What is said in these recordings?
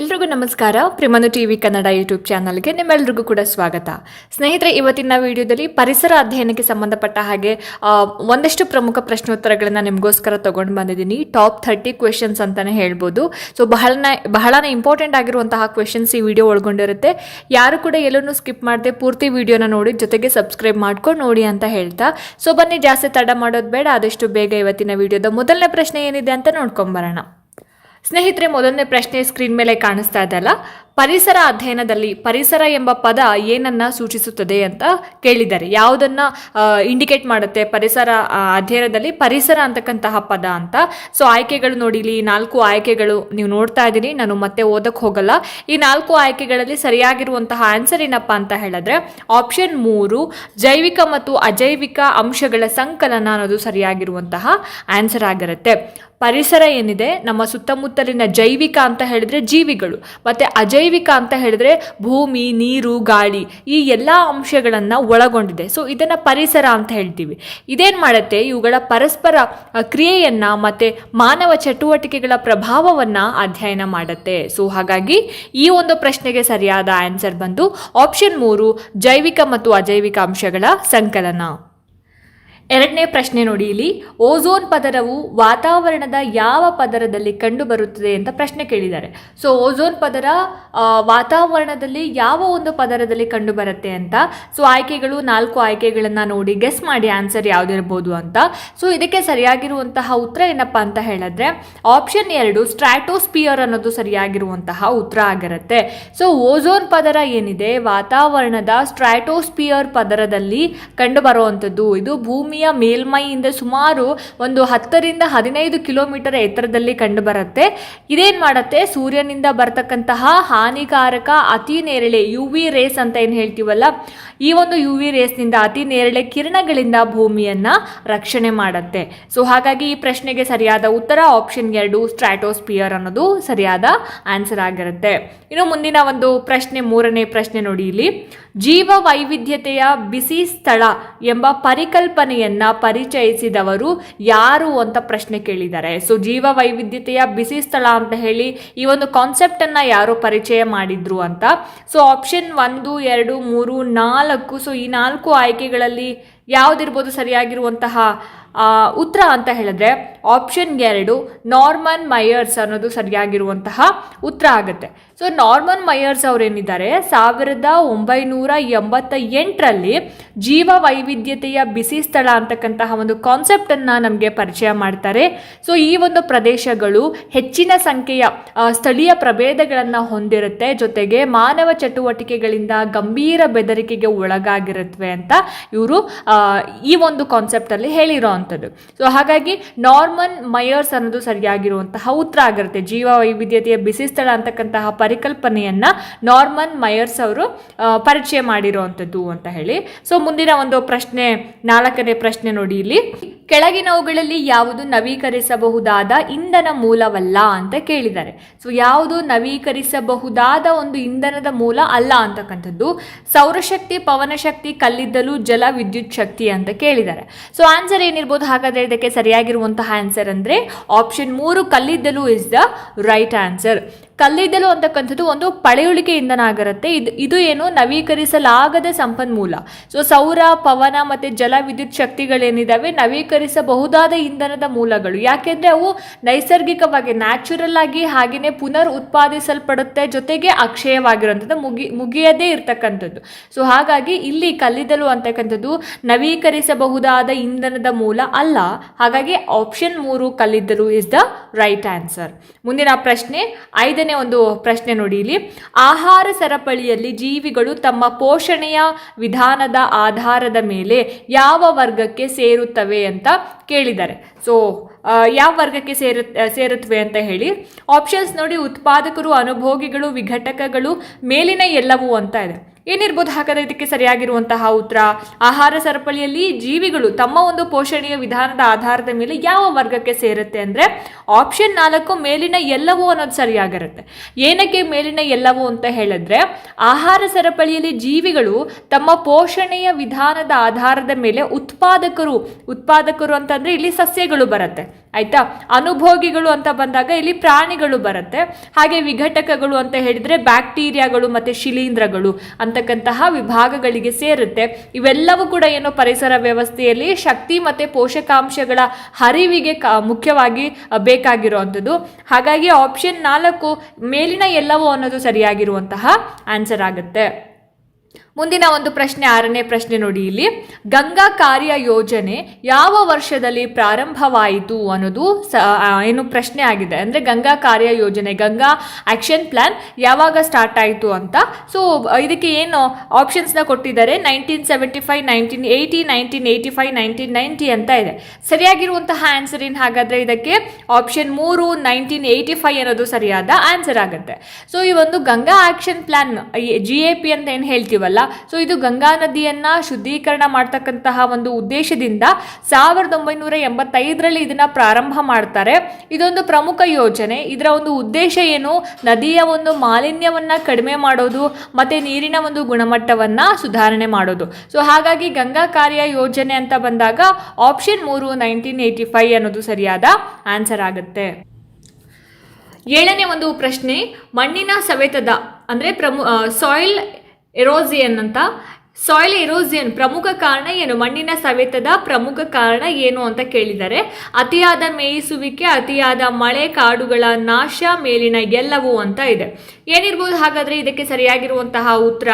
ಎಲ್ರಿಗೂ ನಮಸ್ಕಾರ. ಪ್ರಿಮನು ಟಿ ವಿ ಕನ್ನಡ ಯೂಟ್ಯೂಬ್ ಚಾನಲ್ಗೆ ನಿಮ್ಮೆಲ್ರಿಗೂ ಕೂಡ ಸ್ವಾಗತ. ಸ್ನೇಹಿತರೆ, ಇವತ್ತಿನ ವಿಡಿಯೋದಲ್ಲಿ ಪರಿಸರ ಅಧ್ಯಯನಕ್ಕೆ ಸಂಬಂಧಪಟ್ಟ ಹಾಗೆ ಒಂದಷ್ಟು ಪ್ರಮುಖ ಪ್ರಶ್ನೋತ್ತರಗಳನ್ನು ನಿಮಗೋಸ್ಕರ ತಗೊಂಡು ಬಂದಿದ್ದೀನಿ. ಟಾಪ್ ಥರ್ಟಿ ಕ್ವೆಶನ್ಸ್ ಅಂತಾನೆ ಹೇಳ್ಬೋದು. ಸೊ ಬಹಳ ಬಹಳನೇ ಇಂಪಾರ್ಟೆಂಟ್ ಆಗಿರುವಂತಹ ಕ್ವೆಶನ್ಸ್ ಈ ವಿಡಿಯೋ ಒಳಗೊಂಡಿರುತ್ತೆ. ಯಾರು ಕೂಡ ಎಲ್ಲೂ ಸ್ಕಿಪ್ ಮಾಡದೆ ಪೂರ್ತಿ ವಿಡಿಯೋನ ನೋಡಿ, ಜೊತೆಗೆ ಸಬ್ಸ್ಕ್ರೈಬ್ ಮಾಡ್ಕೊಂಡು ನೋಡಿ ಅಂತ ಹೇಳ್ತಾ. ಸೊ ಬನ್ನಿ, ಜಾಸ್ತಿ ತಡ ಮಾಡೋದು ಬೇಡ. ಆದಷ್ಟು ಬೇಗ ಇವತ್ತಿನ ವಿಡಿಯೋದ ಮೊದಲನೇ ಪ್ರಶ್ನೆ ಏನಿದೆ ಅಂತ ನೋಡ್ಕೊಂಬರೋಣ ಸ್ನೇಹಿತರೆ ಮೊದಲನೇ ಪ್ರಶ್ನೆ ಸ್ಕ್ರೀನ್ ಮೇಲೆ ಕಾಣಿಸ್ತಾ ಇದೆಯಲ್ಲ ಪರಿಸರ ಅಧ್ಯಯನದಲ್ಲಿ ಪರಿಸರ ಎಂಬ ಪದ ಏನನ್ನ ಸೂಚಿಸುತ್ತದೆ ಅಂತ ಕೇಳಿದ್ದಾರೆ. ಯಾವುದನ್ನ ಇಂಡಿಕೇಟ್ ಮಾಡುತ್ತೆ ಪರಿಸರ ಅಧ್ಯಯನದಲ್ಲಿ? ಪರಿಸರ ಅಂತಕ್ಕಂತಹ ಪದ ಅಂತ. ಸೊ ಆಯ್ಕೆಗಳು ನೋಡಿ ಇಲ್ಲಿ ನಾಲ್ಕು ಆಯ್ಕೆಗಳು ನೀವು ನೋಡ್ತಾ ಇದ್ದೀನಿ, ನಾನು ಮತ್ತೆ ಓದಕ್ಕೆ ಹೋಗಲ್ಲ. ಈ ನಾಲ್ಕು ಆಯ್ಕೆಗಳಲ್ಲಿ ಸರಿಯಾಗಿರುವಂತಹ ಆನ್ಸರ್ ಏನಪ್ಪ ಅಂತ ಹೇಳಿದ್ರೆ ಆಪ್ಷನ್ ಮೂರು, ಜೈವಿಕ ಮತ್ತು ಅಜೈವಿಕ ಅಂಶಗಳ ಸಂಕಲನ ಅನ್ನೋದು ಸರಿಯಾಗಿರುವಂತಹ ಆನ್ಸರ್ ಆಗಿರುತ್ತೆ. ಪರಿಸರ ಏನಿದೆ? ನಮ್ಮ ಸುತ್ತಮುತ್ತಲಿನ ಜೈವಿಕ ಅಂತ ಹೇಳಿದ್ರೆ ಜೀವಿಗಳು. ಮತ್ತೆ ಅಜೈವಿಕ ಅಂತ ಹೇಳಿದ್ರೆ ಭೂಮಿ, ನೀರು, ಗಾಳಿ ಈ ಎಲ್ಲ ಅಂಶಗಳನ್ನು ಒಳಗೊಂಡಿದೆ. ಸೊ ಇದನ್ನ ಪರಿಸರ ಅಂತ ಹೇಳ್ತೀವಿ. ಇದೇನ್ ಮಾಡುತ್ತೆ? ಇವುಗಳ ಪರಸ್ಪರ ಕ್ರಿಯೆಯನ್ನ ಮತ್ತೆ ಮಾನವ ಚಟುವಟಿಕೆಗಳ ಪ್ರಭಾವವನ್ನ ಅಧ್ಯಯನ ಮಾಡುತ್ತೆ. ಸೊ ಹಾಗಾಗಿ ಈ ಒಂದು ಪ್ರಶ್ನೆಗೆ ಸರಿಯಾದ ಆನ್ಸರ್ ಬಂದು ಆಪ್ಷನ್ ಮೂರು ಜೈವಿಕ ಮತ್ತು ಅಜೈವಿಕ ಅಂಶಗಳ ಸಂಕಲನ. ಎರಡನೇ ಪ್ರಶ್ನೆ ನೋಡಿ ಇಲ್ಲಿ. ಓಝೋನ್ ಪದರವು ವಾತಾವರಣದ ಯಾವ ಪದರದಲ್ಲಿ ಕಂಡುಬರುತ್ತದೆ ಅಂತ ಪ್ರಶ್ನೆ ಕೇಳಿದ್ದಾರೆ. ಸೊ ಓಝೋನ್ ಪದರ ವಾತಾವರಣದಲ್ಲಿ ಯಾವ ಒಂದು ಪದರದಲ್ಲಿ ಕಂಡುಬರುತ್ತೆ ಅಂತ. ಸೊ ಆಯ್ಕೆಗಳು ನಾಲ್ಕು ಆಯ್ಕೆಗಳನ್ನು ನೋಡಿ ಗೆಸ್ ಮಾಡಿ ಆನ್ಸರ್ ಯಾವುದಿರ್ಬೋದು ಅಂತ. ಸೊ ಇದಕ್ಕೆ ಸರಿಯಾಗಿರುವಂತಹ ಉತ್ತರ ಏನಪ್ಪ ಅಂತ ಹೇಳಿದ್ರೆ ಆಪ್ಷನ್ ಎರಡು ಸ್ಟ್ರಾಟೋಸ್ಪಿಯರ್ ಅನ್ನೋದು ಸರಿಯಾಗಿರುವಂತಹ ಉತ್ತರ ಆಗಿರುತ್ತೆ. ಸೊ ಓಝೋನ್ ಪದರ ಏನಿದೆ? ವಾತಾವರಣದ ಸ್ಟ್ರಾಟೋಸ್ಪಿಯರ್ ಪದರದಲ್ಲಿ ಕಂಡುಬರುವಂಥದ್ದು. ಇದು ಭೂಮಿಯ ಮೇಲ್ಮೈಯಿಂದ ಸುಮಾರು ಒಂದು ಹತ್ತರಿಂದ ಹದಿನೈದು ಕಿಲೋಮೀಟರ್ ಎತ್ತರದಲ್ಲಿ ಕಂಡುಬರುತ್ತೆ. ಇದೇನ್ ಮಾಡುತ್ತೆ? ಸೂರ್ಯನಿಂದ ಬರ್ತಕ್ಕಂತಹ ಹಾನಿಕಾರಕ ಅತಿ ನೇರಳೆ ಯು ವಿ ರೇಸ್ ಅಂತ ಏನು ಹೇಳ್ತೀವಲ್ಲ? ಈ ಒಂದು ಯು ವಿ ರೇಸ್ನಿಂದ ಅತಿ ನೇರಳೆ ಕಿರಣಗಳಿಂದ ಭೂಮಿಯನ್ನ ರಕ್ಷಣೆ ಮಾಡುತ್ತೆ. ಸೊ ಹಾಗಾಗಿ ಈ ಪ್ರಶ್ನೆಗೆ ಸರಿಯಾದ ಉತ್ತರ ಆಪ್ಷನ್ ಎರಡು ಸ್ಟ್ರಾಟೋಸ್ಪಿಯರ್ ಅನ್ನೋದು ಸರಿಯಾದ ಆನ್ಸರ್ ಆಗಿರುತ್ತೆ. ಇನ್ನು ಮುಂದಿನ ಒಂದು ಪ್ರಶ್ನೆ, ಮೂರನೇ ಪ್ರಶ್ನೆ ನೋಡಿ ಇಲ್ಲಿ. ಜೀವ ವೈವಿಧ್ಯತೆಯ ಬಿಸಿ ಸ್ಥಳ ಎಂಬ ಪರಿಕಲ್ಪನೆಯನ್ನ ಪರಿಚಯಿಸಿದವರು ಯಾರು ಅಂತ ಪ್ರಶ್ನೆ ಕೇಳಿದ್ದಾರೆ. ಸೊ ಜೀವ ವೈವಿಧ್ಯತೆಯ ಬಿಸಿ ಸ್ಥಳ ಅಂತ ಹೇಳಿ ಈ ಒಂದು ಕಾನ್ಸೆಪ್ಟ್ ಅನ್ನ ಯಾರು ಪರಿಚಯ ಮಾಡಿದ್ರು ಅಂತ. ಸೊ ಆಪ್ಷನ್ ಒಂದು, ಎರಡು, ಮೂರು, ನಾಲ್ಕು ಸೊ ಈ ನಾಲ್ಕು ಆಯ್ಕೆಗಳಲ್ಲಿ ಯಾವುದಿರ್ಬೋದು ಸರಿಯಾಗಿರುವಂತಹ ಉತ್ತರ ಅಂತ ಹೇಳಿದ್ರೆ ಆಪ್ಷನ್ ಎರಡು ನಾರ್ಮನ್ ಮೈಯರ್ಸ್ ಅನ್ನೋದು ಸರಿಯಾಗಿರುವಂತಹ ಉತ್ತರ ಆಗುತ್ತೆ. ಸೊ ನಾರ್ಮನ್ ಮೈಯರ್ಸ್ ಅವರೇನಿದ್ದಾರೆ? ಸಾವಿರದ ಒಂಬೈನೂರ ಎಂಬತ್ತ ಎಂಟರಲ್ಲಿ ಜೀವ ವೈವಿಧ್ಯತೆಯ ಬಿಸಿ ಸ್ಥಳ ಅಂತಕ್ಕಂತಹ ಒಂದು ಕಾನ್ಸೆಪ್ಟನ್ನು ನಮಗೆ ಪರಿಚಯ ಮಾಡ್ತಾರೆ. ಸೊ ಈ ಒಂದು ಪ್ರದೇಶಗಳು ಹೆಚ್ಚಿನ ಸಂಖ್ಯೆಯ ಸ್ಥಳೀಯ ಪ್ರಭೇದಗಳನ್ನು ಹೊಂದಿರುತ್ತೆ. ಜೊತೆಗೆ ಮಾನವ ಚಟುವಟಿಕೆಗಳಿಂದ ಗಂಭೀರ ಬೆದರಿಕೆಗೆ ಒಳಗಾಗಿರುತ್ತವೆ ಅಂತ ಇವರು ಈ ಒಂದು ಕಾನ್ಸೆಪ್ಟಲ್ಲಿ ಹೇಳಿರೋವಂಥದ್ದು ಸೊ ಹಾಗಾಗಿ ನಾರ್ಮನ್ ಮಯರ್ಸ್ ಅನ್ನೋದು ಸರಿಯಾಗಿರುವಂತಹ ಉತ್ತರ ಆಗಿರುತ್ತೆ. ಜೀವ ವೈವಿಧ್ಯತೆಯ ಬಿಸಿ ಸ್ಥಳ ಅಂತಕ್ಕಂತಹ ಪರಿಕಲ್ಪನೆಯನ್ನ ನಾರ್ಮನ್ ಮಯರ್ಸ್ ಅವರು ಪರಿಚಯ ಮಾಡಿರುವಂಥದ್ದು ಅಂತ ಹೇಳಿ. ಸೊ ಮುಂದಿನ ಒಂದು ಪ್ರಶ್ನೆ, ನಾಲ್ಕನೇ ಪ್ರಶ್ನೆ ನೋಡಿ ಇಲ್ಲಿ. ಕೆಳಗಿನವುಗಳಲ್ಲಿ ಯಾವುದು ನವೀಕರಿಸಬಹುದಾದ ಇಂಧನ ಮೂಲವಲ್ಲ ಅಂತ ಕೇಳಿದ್ದಾರೆ. ಸೊ ಯಾವುದು ನವೀಕರಿಸಬಹುದಾದ ಒಂದು ಇಂಧನದ ಮೂಲ ಅಲ್ಲ ಅಂತಕ್ಕಂಥದ್ದು. ಸೌರಶಕ್ತಿ, ಪವನಶಕ್ತಿ, ಕಲ್ಲಿದ್ದಲು, ಜಲ, ವಿದ್ಯುತ್ ಶಕ್ತಿ ಅಂತ ಕೇಳಿದ್ದಾರೆ. ಸೊ ಆನ್ಸರ್ ಏನಿರ್ಬೋದು? ಹಾಗಾದ್ರೆ ಇದಕ್ಕೆ ಸರಿಯಾಗಿರುವಂತಹ ಆನ್ಸರ್ ಅಂದ್ರೆ ಆಪ್ಷನ್ ಮೂರು ಕಲ್ಲಿದ್ದಲು ಇಸ್ ದ ರೈಟ್ ಆನ್ಸರ್ ಕಲ್ಲಿದ್ದಲು ಅಂತಕ್ಕಂಥದ್ದು ಒಂದು ಪಳೆಯುಳಿಕೆ ಇಂಧನ ಆಗಿರುತ್ತೆ ಇದು ಇದು ಏನು? ನವೀಕರಿಸಲಾಗದ ಸಂಪನ್ಮೂಲ. ಸೊ ಸೌರ, ಪವನ ಮತ್ತೆ ಜಲ ವಿದ್ಯುತ್ ಶಕ್ತಿಗಳೇನಿದಾವೆ? ನವೀಕರಿಸಬಹುದಾದ ಇಂಧನದ ಮೂಲಗಳು. ಯಾಕೆಂದ್ರೆ ಅವು ನೈಸರ್ಗಿಕವಾಗಿ ನ್ಯಾಚುರಲ್ ಆಗಿ ಹಾಗೆಯೇ ಪುನರ್ ಉತ್ಪಾದಿಸಲ್ಪಡುತ್ತೆ. ಜೊತೆಗೆ ಅಕ್ಷಯವಾಗಿರುವಂಥದ್ದು, ಮುಗಿ, ಮುಗಿಯದೇ ಇರತಕ್ಕಂಥದ್ದು. ಸೊ ಹಾಗಾಗಿ ಇಲ್ಲಿ ಕಲ್ಲಿದ್ದಲು ಅಂತಕ್ಕಂಥದ್ದು ನವೀಕರಿಸಬಹುದಾದ ಇಂಧನದ ಮೂಲ ಅಲ್ಲ. ಹಾಗಾಗಿ ಆಪ್ಷನ್ ಮೂರು ಕಲ್ಲಿದ್ದಲು ಇಸ್ ದ ರೈಟ್ ಆನ್ಸರ್ ಮುಂದಿನ ಪ್ರಶ್ನೆ ಐದನೇ ಒಂದು ಪ್ರಶ್ನೆ ನೋಡಿ ಇಲ್ಲಿ. ಆಹಾರ ಸರಪಳಿಯಲ್ಲಿ ಜೀವಿಗಳು ತಮ್ಮ ಪೋಷಣೆಯ ವಿಧಾನದ ಆಧಾರದ ಮೇಲೆ ಯಾವ ವರ್ಗಕ್ಕೆ ಸೇರುತ್ತವೆ ಅಂತ ಕೇಳಿದ್ದಾರೆ. ಸೊ ಯಾವ ವರ್ಗಕ್ಕೆ ಸೇರು ಸೇರುತ್ತವೆ ಅಂತ ಹೇಳಿ. ಆಪ್ಷನ್ಸ್ ನೋಡಿ, ಉತ್ಪಾದಕರು, ಅನುಭೋಗಿಗಳು, ವಿಘಟಕಗಳು, ಮೇಲಿನ ಎಲ್ಲವೂ ಅಂತ ಇದೆ. ಏನಿರ್ಬೋದು ಹಾಗಾದ್ರೆ ಇದಕ್ಕೆ ಸರಿಯಾಗಿರುವಂತಹ ಉತ್ತರ? ಆಹಾರ ಸರಪಳಿಯಲ್ಲಿ ಜೀವಿಗಳು ತಮ್ಮ ಒಂದು ಪೋಷಣೆಯ ವಿಧಾನದ ಆಧಾರದ ಮೇಲೆ ಯಾವ ವರ್ಗಕ್ಕೆ ಸೇರುತ್ತೆ ಅಂದ್ರೆ ಆಪ್ಷನ್ ನಾಲ್ಕು ಮೇಲಿನ ಎಲ್ಲವೂ ಅನ್ನೋದು ಸರಿಯಾಗಿರುತ್ತೆ. ಏನಕ್ಕೆ ಮೇಲಿನ ಎಲ್ಲವೂ ಅಂತ ಹೇಳಿದ್ರೆ ಆಹಾರ ಸರಪಳಿಯಲ್ಲಿ ಜೀವಿಗಳು ತಮ್ಮ ಪೋಷಣೆಯ ವಿಧಾನದ ಆಧಾರದ ಮೇಲೆ ಉತ್ಪಾದಕರು ಉತ್ಪಾದಕರು ಅಂತಂದ್ರೆ ಇಲ್ಲಿ ಸಸ್ಯಗಳು ಬರುತ್ತೆ, ಆಯ್ತಾ? ಅನುಭೋಗಿಗಳು ಅಂತ ಬಂದಾಗ ಇಲ್ಲಿ ಪ್ರಾಣಿಗಳು ಬರುತ್ತೆ. ಹಾಗೆ ವಿಘಟಕಗಳು ಅಂತ ಹೇಳಿದ್ರೆ ಬ್ಯಾಕ್ಟೀರಿಯಾಗಳು ಮತ್ತೆ ಶಿಲೀಂಧ್ರಗಳು ಅಂತಕ್ಕಂತಹ ವಿಭಾಗಗಳಿಗೆ ಸೇರುತ್ತೆ. ಇವೆಲ್ಲವೂ ಕೂಡ ಏನು ಪರಿಸರ ವ್ಯವಸ್ಥೆಯಲ್ಲಿ ಶಕ್ತಿ ಮತ್ತೆ ಪೋಷಕಾಂಶಗಳ ಹರಿವಿಗೆ ಮುಖ್ಯವಾಗಿ ಬೇಕಾಗಿರುವಂಥದ್ದು. ಹಾಗಾಗಿ ಆಪ್ಷನ್ ನಾಲ್ಕು ಮೇಲಿನ ಎಲ್ಲವೂ ಅನ್ನೋದು ಸರಿಯಾಗಿರುವಂತಹ ಆನ್ಸರ್ ಆಗುತ್ತೆ. ಮುಂದಿನ ಒಂದು ಪ್ರಶ್ನೆ, ಆರನೇ ಪ್ರಶ್ನೆ ನೋಡಿ ಇಲ್ಲಿ. ಗಂಗಾ ಕಾರ್ಯ ಯೋಜನೆ ಯಾವ ವರ್ಷದಲ್ಲಿ ಪ್ರಾರಂಭವಾಯಿತು ಅನ್ನೋದು ಏನು ಪ್ರಶ್ನೆ ಆಗಿದೆ. ಅಂದರೆ ಗಂಗಾ ಕಾರ್ಯ ಯೋಜನೆ, ಗಂಗಾ ಆಕ್ಷನ್ ಪ್ಲಾನ್ ಯಾವಾಗ ಸ್ಟಾರ್ಟ್ ಆಯಿತು ಅಂತ. ಸೊ ಇದಕ್ಕೆ ಏನು ಆಪ್ಷನ್ಸ್ನ ಕೊಟ್ಟಿದ್ದಾರೆ? Nineteen seventy five nineteen eighty nineteen eighty five nineteen ninety ಅಂತ ಇದೆ. ಸರಿಯಾಗಿರುವಂತಹ ಆನ್ಸರ್ ಏನು? ಹಾಗಾದರೆ ಇದಕ್ಕೆ ಆಪ್ಷನ್ ಮೂರು ನೈನ್ಟೀನ್ ಏಯ್ಟಿ ಫೈವ್ ಅನ್ನೋದು ಸರಿಯಾದ ಆನ್ಸರ್ ಆಗುತ್ತೆ. ಸೊ ಈ ಒಂದು Ganga action plan G A P ಅಂತ ಏನು ಹೇಳ್ತೀವಲ್ಲ ಸೊ ಇದು ಗಂಗಾ ನದಿಯನ್ನ ಶುದ್ಧೀಕರಣ ಮಾಡ್ತಕ್ಕಂತಹ ಒಂದು ಉದ್ದೇಶದಿಂದ ಸಾವಿರದ ಒಂಬೈನೂರ ಎಂಬತ್ತೈದರಲ್ಲಿ ಇದನ್ನ ಪ್ರಾರಂಭ ಮಾಡ್ತಾರೆ. ಇದೊಂದು ಪ್ರಮುಖ ಯೋಜನೆ. ಇದರ ಒಂದು ಉದ್ದೇಶ ಏನು? ನದಿಯ ಒಂದು ಮಾಲಿನ್ಯವನ್ನ ಕಡಿಮೆ ಮಾಡೋದು, ಮತ್ತೆ ನೀರಿನ ಒಂದು ಗುಣಮಟ್ಟವನ್ನ ಸುಧಾರಣೆ ಮಾಡೋದು. ಸೊ ಹಾಗಾಗಿ ಗಂಗಾ ಕಾರ್ಯ ಯೋಜನೆ ಅಂತ ಬಂದಾಗ ಆಪ್ಷನ್ ಮೂರು ನೈನ್ಟೀನ್ ಏಯ್ಟಿ ಫೈವ್ ಅನ್ನೋದು ಸರಿಯಾದ ಆನ್ಸರ್ ಆಗುತ್ತೆ. ಏಳನೇ ಒಂದು ಪ್ರಶ್ನೆ, ಮಣ್ಣಿನ ಸವೆತದ, ಅಂದರೆ ಪ್ರಮು ಸಾಯಿಲ್ ಎರೋಸಿಯನ್ ಅಂತ. ಸಾಯಿಲ್ ಎರೋಸಿಯನ್ ಪ್ರಮುಖ ಕಾರಣ ಏನು? ಮಣ್ಣಿನ ಸವೆತದ ಪ್ರಮುಖ ಕಾರಣ ಏನು ಅಂತ ಕೇಳಿದ್ದಾರೆ. ಅತಿಯಾದ ಮೇಯಿಸುವಿಕೆ, ಅತಿಯಾದ ಮಳೆ, ಕಾಡುಗಳ ನಾಶ, ಮೇಲಿನ ಎಲ್ಲವೂ ಅಂತ ಇದೆ. ಏನಿರ್ಬೋದು ಹಾಗಾದ್ರೆ ಇದಕ್ಕೆ ಸರಿಯಾಗಿರುವಂತಹ ಉತ್ತರ?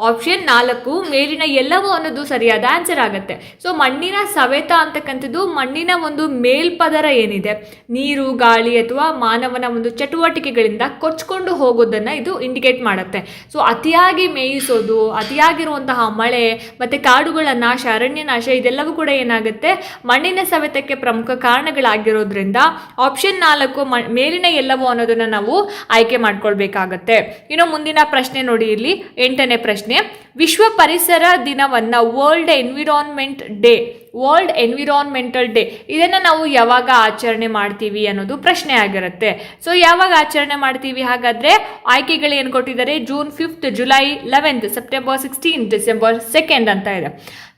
ಆಪ್ಷನ್ ನಾಲ್ಕು, ಮೇಲಿನ ಎಲ್ಲವೂ ಅನ್ನೋದು ಸರಿಯಾದ ಆನ್ಸರ್ ಆಗುತ್ತೆ. ಸೊ ಮಣ್ಣಿನ ಸವೆತ ಅಂತಕ್ಕಂಥದ್ದು ಮಣ್ಣಿನ ಒಂದು ಮೇಲ್ಪದರ ಏನಿದೆ? ನೀರು, ಗಾಳಿ ಅಥವಾ ಮಾನವನ ಒಂದು ಚಟುವಟಿಕೆಗಳಿಂದ ಕೊಚ್ಕೊಂಡು ಹೋಗೋದನ್ನ ಇದು ಇಂಡಿಕೇಟ್ ಮಾಡುತ್ತೆ. ಸೊ ಅತಿಯಾಗಿ ಮೇಯಿಸೋದು, ಅತಿಯಾಗಿರುವಂತಹ ಮಳೆ ಮತ್ತೆ ಕಾಡುಗಳ ನಾಶ ಅರಣ್ಯ ನಾಶ ಇದೆಲ್ಲವೂ ಕೂಡ ಏನಾಗುತ್ತೆ? ಮಣ್ಣಿನ ಸವೆತಕ್ಕೆ ಪ್ರಮುಖ ಕಾರಣಗಳಾಗಿರೋದ್ರಿಂದ ಆಪ್ಷನ್ ನಾಲ್ಕು ಮೇಲಿನ ಎಲ್ಲವೂ ಅನ್ನೋದನ್ನ ನಾವು ಆಯ್ಕೆ ಮಾಡ್ಕೊಳ್ಬೇಕಾಗತ್ತೆ. ಇನ್ನು ಮುಂದಿನ ಪ್ರಶ್ನೆ ನೋಡಿ ಇಲ್ಲಿ ಎಂಟನೇ ಪ್ರಶ್ನೆ. ವಿಶ್ವ ಪರಿಸರ ದಿನವನ್ನ world environment day world environmental day ಇದನ್ನು ನಾವು ಯಾವಾಗ ಆಚರಣೆ ಮಾಡ್ತೀವಿ ಅನ್ನೋದು ಪ್ರಶ್ನೆ ಆಗಿರುತ್ತೆ. ಸೊ ಯಾವಾಗ ಆಚರಣೆ ಮಾಡ್ತೀವಿ ಹಾಗಾದರೆ ಆಯ್ಕೆಗಳು ಏನು ಕೊಟ್ಟಿದ್ದಾರೆ? June fifth July eleventh September sixteen December second ಅಂತ ಇದೆ.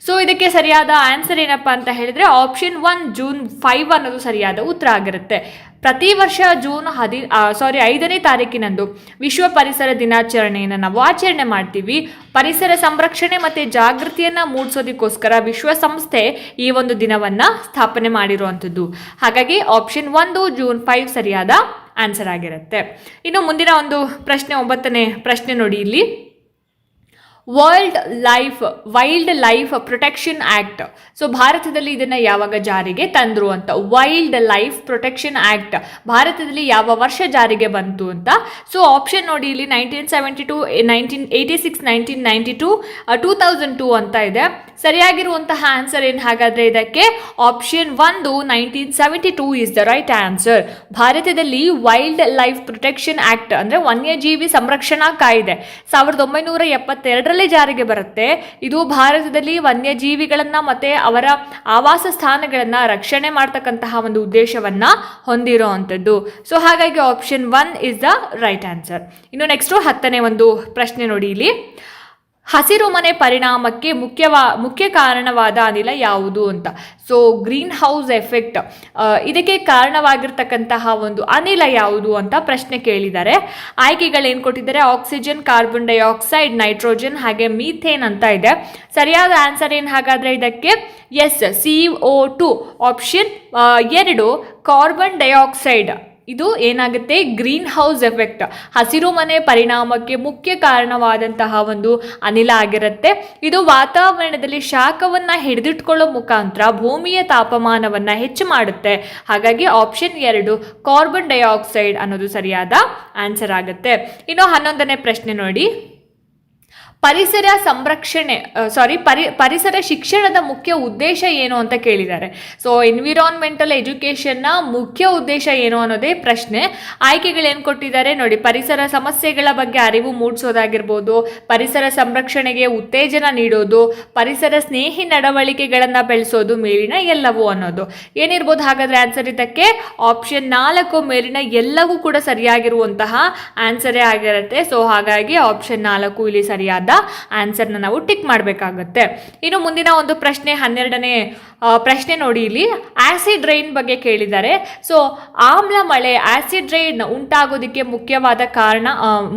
ಸೊ ಇದಕ್ಕೆ ಸರಿಯಾದ ಆನ್ಸರ್ ಏನಪ್ಪ ಅಂತ ಹೇಳಿದ್ರೆ ಆಪ್ಷನ್ ಒನ್ ಜೂನ್ ಫೈವ್ ಅನ್ನೋದು ಸರಿಯಾದ ಉತ್ತರ ಆಗಿರುತ್ತೆ. ಪ್ರತಿ ವರ್ಷ ಜೂನ್ ಹದಿ ಸಾರಿ ಐದನೇ ತಾರೀಕಿನಂದು ವಿಶ್ವ ಪರಿಸರ ದಿನಾಚರಣೆಯನ್ನು ನಾವು ಆಚರಣೆ ಮಾಡ್ತೀವಿ. ಪರಿಸರ ಸಂರಕ್ಷಣೆ ಮತ್ತು ಜಾಗೃತಿಯನ್ನು ಮೂಡಿಸೋದಕ್ಕೋಸ್ಕರ ವಿಶ್ವಸಂಸ್ಥೆ ಈ ಒಂದು ದಿನವನ್ನ ಸ್ಥಾಪನೆ ಮಾಡಿರುವಂಥದ್ದು. ಹಾಗಾಗಿ ಆಪ್ಷನ್ ಒಂದು ಜೂನ್ ಫೈವ್ ಸರಿಯಾದ ಆನ್ಸರ್ ಆಗಿರುತ್ತೆ. ಇನ್ನು ಮುಂದಿನ ಒಂದು ಪ್ರಶ್ನೆ, ಒಂಬತ್ತನೇ ಪ್ರಶ್ನೆ ನೋಡಿ ಇಲ್ಲಿ. World life, wildlife protection act so ಭಾರತದಲ್ಲಿ ಇದನ್ನ ಯಾವಾಗ ಜಾರಿಗೆ ತಂದ್ರು ಅಂತ? ವೈಲ್ಡ್ ಲೈಫ್ ಪ್ರೊಟೆಕ್ಷನ್ ಆ್ಯಕ್ಟ್ ಭಾರತದಲ್ಲಿ ಯಾವ ವರ್ಷ ಜಾರಿಗೆ ಬಂತು ಅಂತ? ಸೊ ಆಪ್ಷನ್ ನೋಡಿ ಇಲ್ಲಿ nineteen seventy two nineteen eighty six nineteen ninety two two thousand two ಅಂತ ಇದೆ. ಸರಿಯಾಗಿರುವಂತಹ ಆನ್ಸರ್ ಏನು? ಹಾಗಾದ್ರೆ ಇದಕ್ಕೆ ಆಪ್ಷನ್ ಒಂದು nineteen seventy two is the right answer ಭಾರತದಲ್ಲಿ ವೈಲ್ಡ್ ಲೈಫ್ ಪ್ರೊಟೆಕ್ಷನ್ ಆಕ್ಟ್ ಅಂದ್ರೆ ವನ್ಯಜೀವಿ ಸಂರಕ್ಷಣಾ ಕಾಯ್ದೆ. ಸಾವಿರದ ಒಂಬೈನೂರ ಎಪ್ಪತ್ತೆರಡರಲ್ಲಿ ಜಾರಿಗೆ ಬರುತ್ತೆ. ಇದು ಭಾರತದಲ್ಲಿ ವನ್ಯಜೀವಿಗಳನ್ನ ಮತ್ತೆ ಅವರ ಆವಾಸ ಸ್ಥಾನಗಳನ್ನ ರಕ್ಷಣೆ ಮಾಡ್ತಕ್ಕಂತಹ ಒಂದು ಉದ್ದೇಶವನ್ನ ಹೊಂದಿರೋ ಅಂಥದ್ದು ಸೊ ಹಾಗಾಗಿ option one is the right answer ಇನ್ನು ನೆಕ್ಸ್ಟು ಹತ್ತನೇ ಒಂದು ಪ್ರಶ್ನೆ ನೋಡಿ ಇಲ್ಲಿ. ಹಸಿರು ಮನೆ ಪರಿಣಾಮಕ್ಕೆ ಮುಖ್ಯವಾ, ಮುಖ್ಯ ಕಾರಣವಾದ ಅನಿಲ ಯಾವುದು ಅಂತ. ಸೊ ಗ್ರೀನ್ ಹೌಸ್ ಎಫೆಕ್ಟ್ ಇದಕ್ಕೆ ಕಾರಣವಾಗಿರ್ತಕ್ಕಂತಹ ಒಂದು ಅನಿಲ ಯಾವುದು ಅಂತ ಪ್ರಶ್ನೆ ಕೇಳಿದ್ದಾರೆ. ಆಯ್ಕೆಗಳೇನು ಕೊಟ್ಟಿದ್ದಾರೆ? ಆಕ್ಸಿಜನ್ ಕಾರ್ಬನ್ ಡೈಆಕ್ಸೈಡ್ ನೈಟ್ರೋಜನ್ ಹಾಗೆ ಮೀಥೇನ್ ಅಂತ ಇದೆ. ಸರಿಯಾದ ಆನ್ಸರ್ ಏನು ಹಾಗಾದರೆ ಇದಕ್ಕೆ? Yes C O two option ಎರಡು ಕಾರ್ಬನ್ ಡೈಆಕ್ಸೈಡ್ ಇದು ಏನಾಗುತ್ತೆ? Greenhouse effect. ಹಸಿರು ಮನೆ ಪರಿಣಾಮಕ್ಕೆ ಮುಖ್ಯ ಕಾರಣವಾದಂತಹ ಒಂದು ಅನಿಲ ಆಗಿರುತ್ತೆ. ಇದು ವಾತಾವರಣದಲ್ಲಿ ಶಾಖವನ್ನ ಹಿಡಿದಿಟ್ಕೊಳ್ಳೋ ಮುಖಾಂತರ ಭೂಮಿಯ ತಾಪಮಾನವನ್ನ ಹೆಚ್ಚು ಮಾಡುತ್ತೆ. ಹಾಗಾಗಿ ಆಪ್ಷನ್ ಎರಡು ಕಾರ್ಬನ್ ಡೈಆಕ್ಸೈಡ್ ಅನ್ನೋದು ಸರಿಯಾದ ಆನ್ಸರ್ ಆಗುತ್ತೆ. ಇನ್ನು ಹನ್ನೊಂದನೇ ಪ್ರಶ್ನೆ ನೋಡಿ. ಪರಿಸರ ಸಂರಕ್ಷಣೆ ಸಾರಿ ಪರಿ, ಪರಿಸರ ಶಿಕ್ಷಣದ ಮುಖ್ಯ ಉದ್ದೇಶ ಏನು ಅಂತ ಕೇಳಿದ್ದಾರೆ. ಸೊ ಎನ್ವಿರಾನ್ಮೆಂಟಲ್ ಎಜುಕೇಷನ್ನ ಮುಖ್ಯ ಉದ್ದೇಶ ಏನು ಅನ್ನೋದೇ ಪ್ರಶ್ನೆ. ಆಯ್ಕೆಗಳೇನು ಕೊಟ್ಟಿದ್ದಾರೆ? ನೋಡಿ, ಪರಿಸರ ಸಮಸ್ಯೆಗಳ ಬಗ್ಗೆ ಅರಿವು ಮೂಡಿಸೋದಾಗಿರ್ಬೋದು, ಪರಿಸರ ಸಂರಕ್ಷಣೆಗೆ ಉತ್ತೇಜನ ನೀಡೋದು, ಪರಿಸರ ಸ್ನೇಹಿ ನಡವಳಿಕೆಗಳನ್ನು ಬೆಳೆಸೋದು ಮೇಲಿನ ಎಲ್ಲವೂ ಅನ್ನೋದು. ಏನಿರ್ಬೋದು? ಹಾಗಾದರೆ ಆನ್ಸರ್ ಇದಕ್ಕೆ ಆಪ್ಷನ್ ನಾಲ್ಕು ಮೇಲಿನ ಎಲ್ಲವೂ ಕೂಡ ಸರಿಯಾಗಿರುವಂತಹ ಆನ್ಸರೇ ಆಗಿರುತ್ತೆ. ಸೊ ಹಾಗಾಗಿ ಆಪ್ಷನ್ ನಾಲ್ಕು ಇಲ್ಲಿ ಸರಿಯಾದ ಆನ್ಸರ್ನ ನಾವು ಟಿಕ್ ಮಾಡಬೇಕಾಗತ್ತೆ. ಇನ್ನು ಮುಂದಿನ ಒಂದು ಪ್ರಶ್ನೆ ಹನ್ನೆರಡನೇ ಪ್ರಶ್ನೆ ನೋಡಿ ಇಲ್ಲಿ. ಆಸಿಡ್ ರೈನ್ ಬಗ್ಗೆ ಕೇಳಿದ್ದಾರೆ. ಸೊ ಆಮ್ಲ ಮಳೆ ಆಸಿಡ್ ರೈನ್ ಉಂಟಾಗೋದಕ್ಕೆ ಮುಖ್ಯವಾದ ಕಾರಣ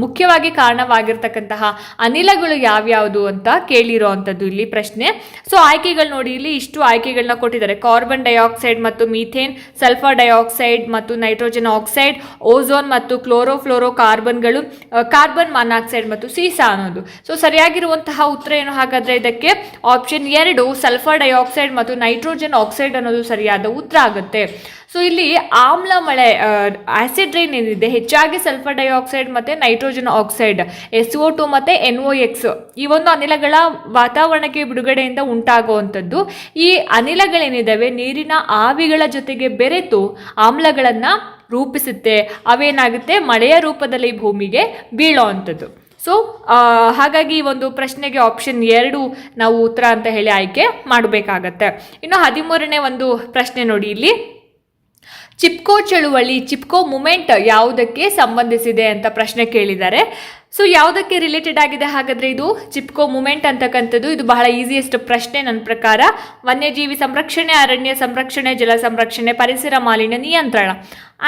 ಮುಖ್ಯವಾಗಿ ಕಾರಣವಾಗಿರ್ತಕ್ಕಂತಹ ಅನಿಲಗಳು ಯಾವ್ಯಾವುದು ಅಂತ ಕೇಳಿರೋ ಅಂಥದ್ದು ಇಲ್ಲಿ ಪ್ರಶ್ನೆ. ಸೊ ಆಯ್ಕೆಗಳು ನೋಡಿ ಇಲ್ಲಿ ಇಷ್ಟು ಆಯ್ಕೆಗಳನ್ನ ಕೊಟ್ಟಿದ್ದಾರೆ. ಕಾರ್ಬನ್ ಡೈಆಕ್ಸೈಡ್ ಮತ್ತು ಮೀಥೇನ್ ಸಲ್ಫರ್ ಡೈಆಕ್ಸೈಡ್ ಮತ್ತು ನೈಟ್ರೋಜನ್ ಆಕ್ಸೈಡ್ ಓಝೋನ್ ಮತ್ತು ಕ್ಲೋರೋಫ್ಲೋರೋ ಕಾರ್ಬನ್ಗಳು ಕಾರ್ಬನ್ ಮಾನಾಕ್ಸೈಡ್ ಮತ್ತು ಸೀಸಾ ಅನ್ನೋದು. ಸೊ ಸರಿಯಾಗಿರುವಂತಹ ಉತ್ತರ ಏನು? ಹಾಗಾದ್ರೆ ಇದಕ್ಕೆ ಆಪ್ಷನ್ ಎರಡು ಸಲ್ಫರ್ ಡೈಆಕ್ಸೈಡ್ ಮತ್ತು ನೈಟ್ರೋಜನ್ ಆಕ್ಸೈಡ್ ಅನ್ನೋದು ಸರಿಯಾದ ಉತ್ತರ ಆಗುತ್ತೆ. ಸೊ ಇಲ್ಲಿ ಆಮ್ಲ ಮಳೆ ಆಸಿಡ್ ರೈನ್ ಏನಿದೆ, ಹೆಚ್ಚಾಗಿ ಸಲ್ಫರ್ ಡೈಆಕ್ಸೈಡ್ ಮತ್ತು nitrogen oxide S O two ಮತ್ತು ಎನ್ ಒ ಎಕ್ಸ್ ಈ ಒಂದು ಅನಿಲಗಳ ವಾತಾವರಣಕ್ಕೆ ಬಿಡುಗಡೆಯಿಂದ ಉಂಟಾಗುವಂಥದ್ದು. ಈ ಅನಿಲಗಳೇನಿದ್ದಾವೆ ನೀರಿನ ಆವಿಗಳ ಜೊತೆಗೆ ಬೆರೆತು ಆಮ್ಲಗಳನ್ನು ರೂಪಿಸುತ್ತೆ. ಅವೇನಾಗುತ್ತೆ? ಮಳೆಯ ರೂಪದಲ್ಲಿ ಭೂಮಿಗೆ ಬೀಳೋ ಅಂಥದ್ದು ಸೊ ಹಾಗಾಗಿ ಈ ಒಂದು ಪ್ರಶ್ನೆಗೆ ಆಪ್ಷನ್ ಎರಡು ನಾವು ಉತ್ತರ ಅಂತ ಹೇಳಿ ಆಯ್ಕೆ ಮಾಡಬೇಕಾಗತ್ತೆ. ಇನ್ನು ಹದಿಮೂರನೇ ಒಂದು ಪ್ರಶ್ನೆ ನೋಡಿ ಇಲ್ಲಿ. ಚಿಪ್ಕೋ ಚಳುವಳಿ, ಚಿಪ್ಕೋ ಮೂಮೆಂಟ್ ಯಾವುದಕ್ಕೆ ಸಂಬಂಧಿಸಿದೆ ಅಂತ ಪ್ರಶ್ನೆ ಕೇಳಿದ್ದಾರೆ. ಸೊ ಯಾವುದಕ್ಕೆ ರಿಲೇಟೆಡ್ ಆಗಿದೆ ಹಾಗಾದರೆ ಇದು? ಚಿಪ್ಕೋ ಮೂಮೆಂಟ್ ಅಂತಕ್ಕಂಥದ್ದು. ಇದು ಬಹಳ ಈಸಿಯೆಸ್ಟ್ ಪ್ರಶ್ನೆ ನನ್ನ ಪ್ರಕಾರ. ವನ್ಯಜೀವಿ ಸಂರಕ್ಷಣೆ, ಅರಣ್ಯ ಸಂರಕ್ಷಣೆ, ಜಲ ಸಂರಕ್ಷಣೆ, ಪರಿಸರ ಮಾಲಿನ್ಯ, ನಿಯಂತ್ರಣ.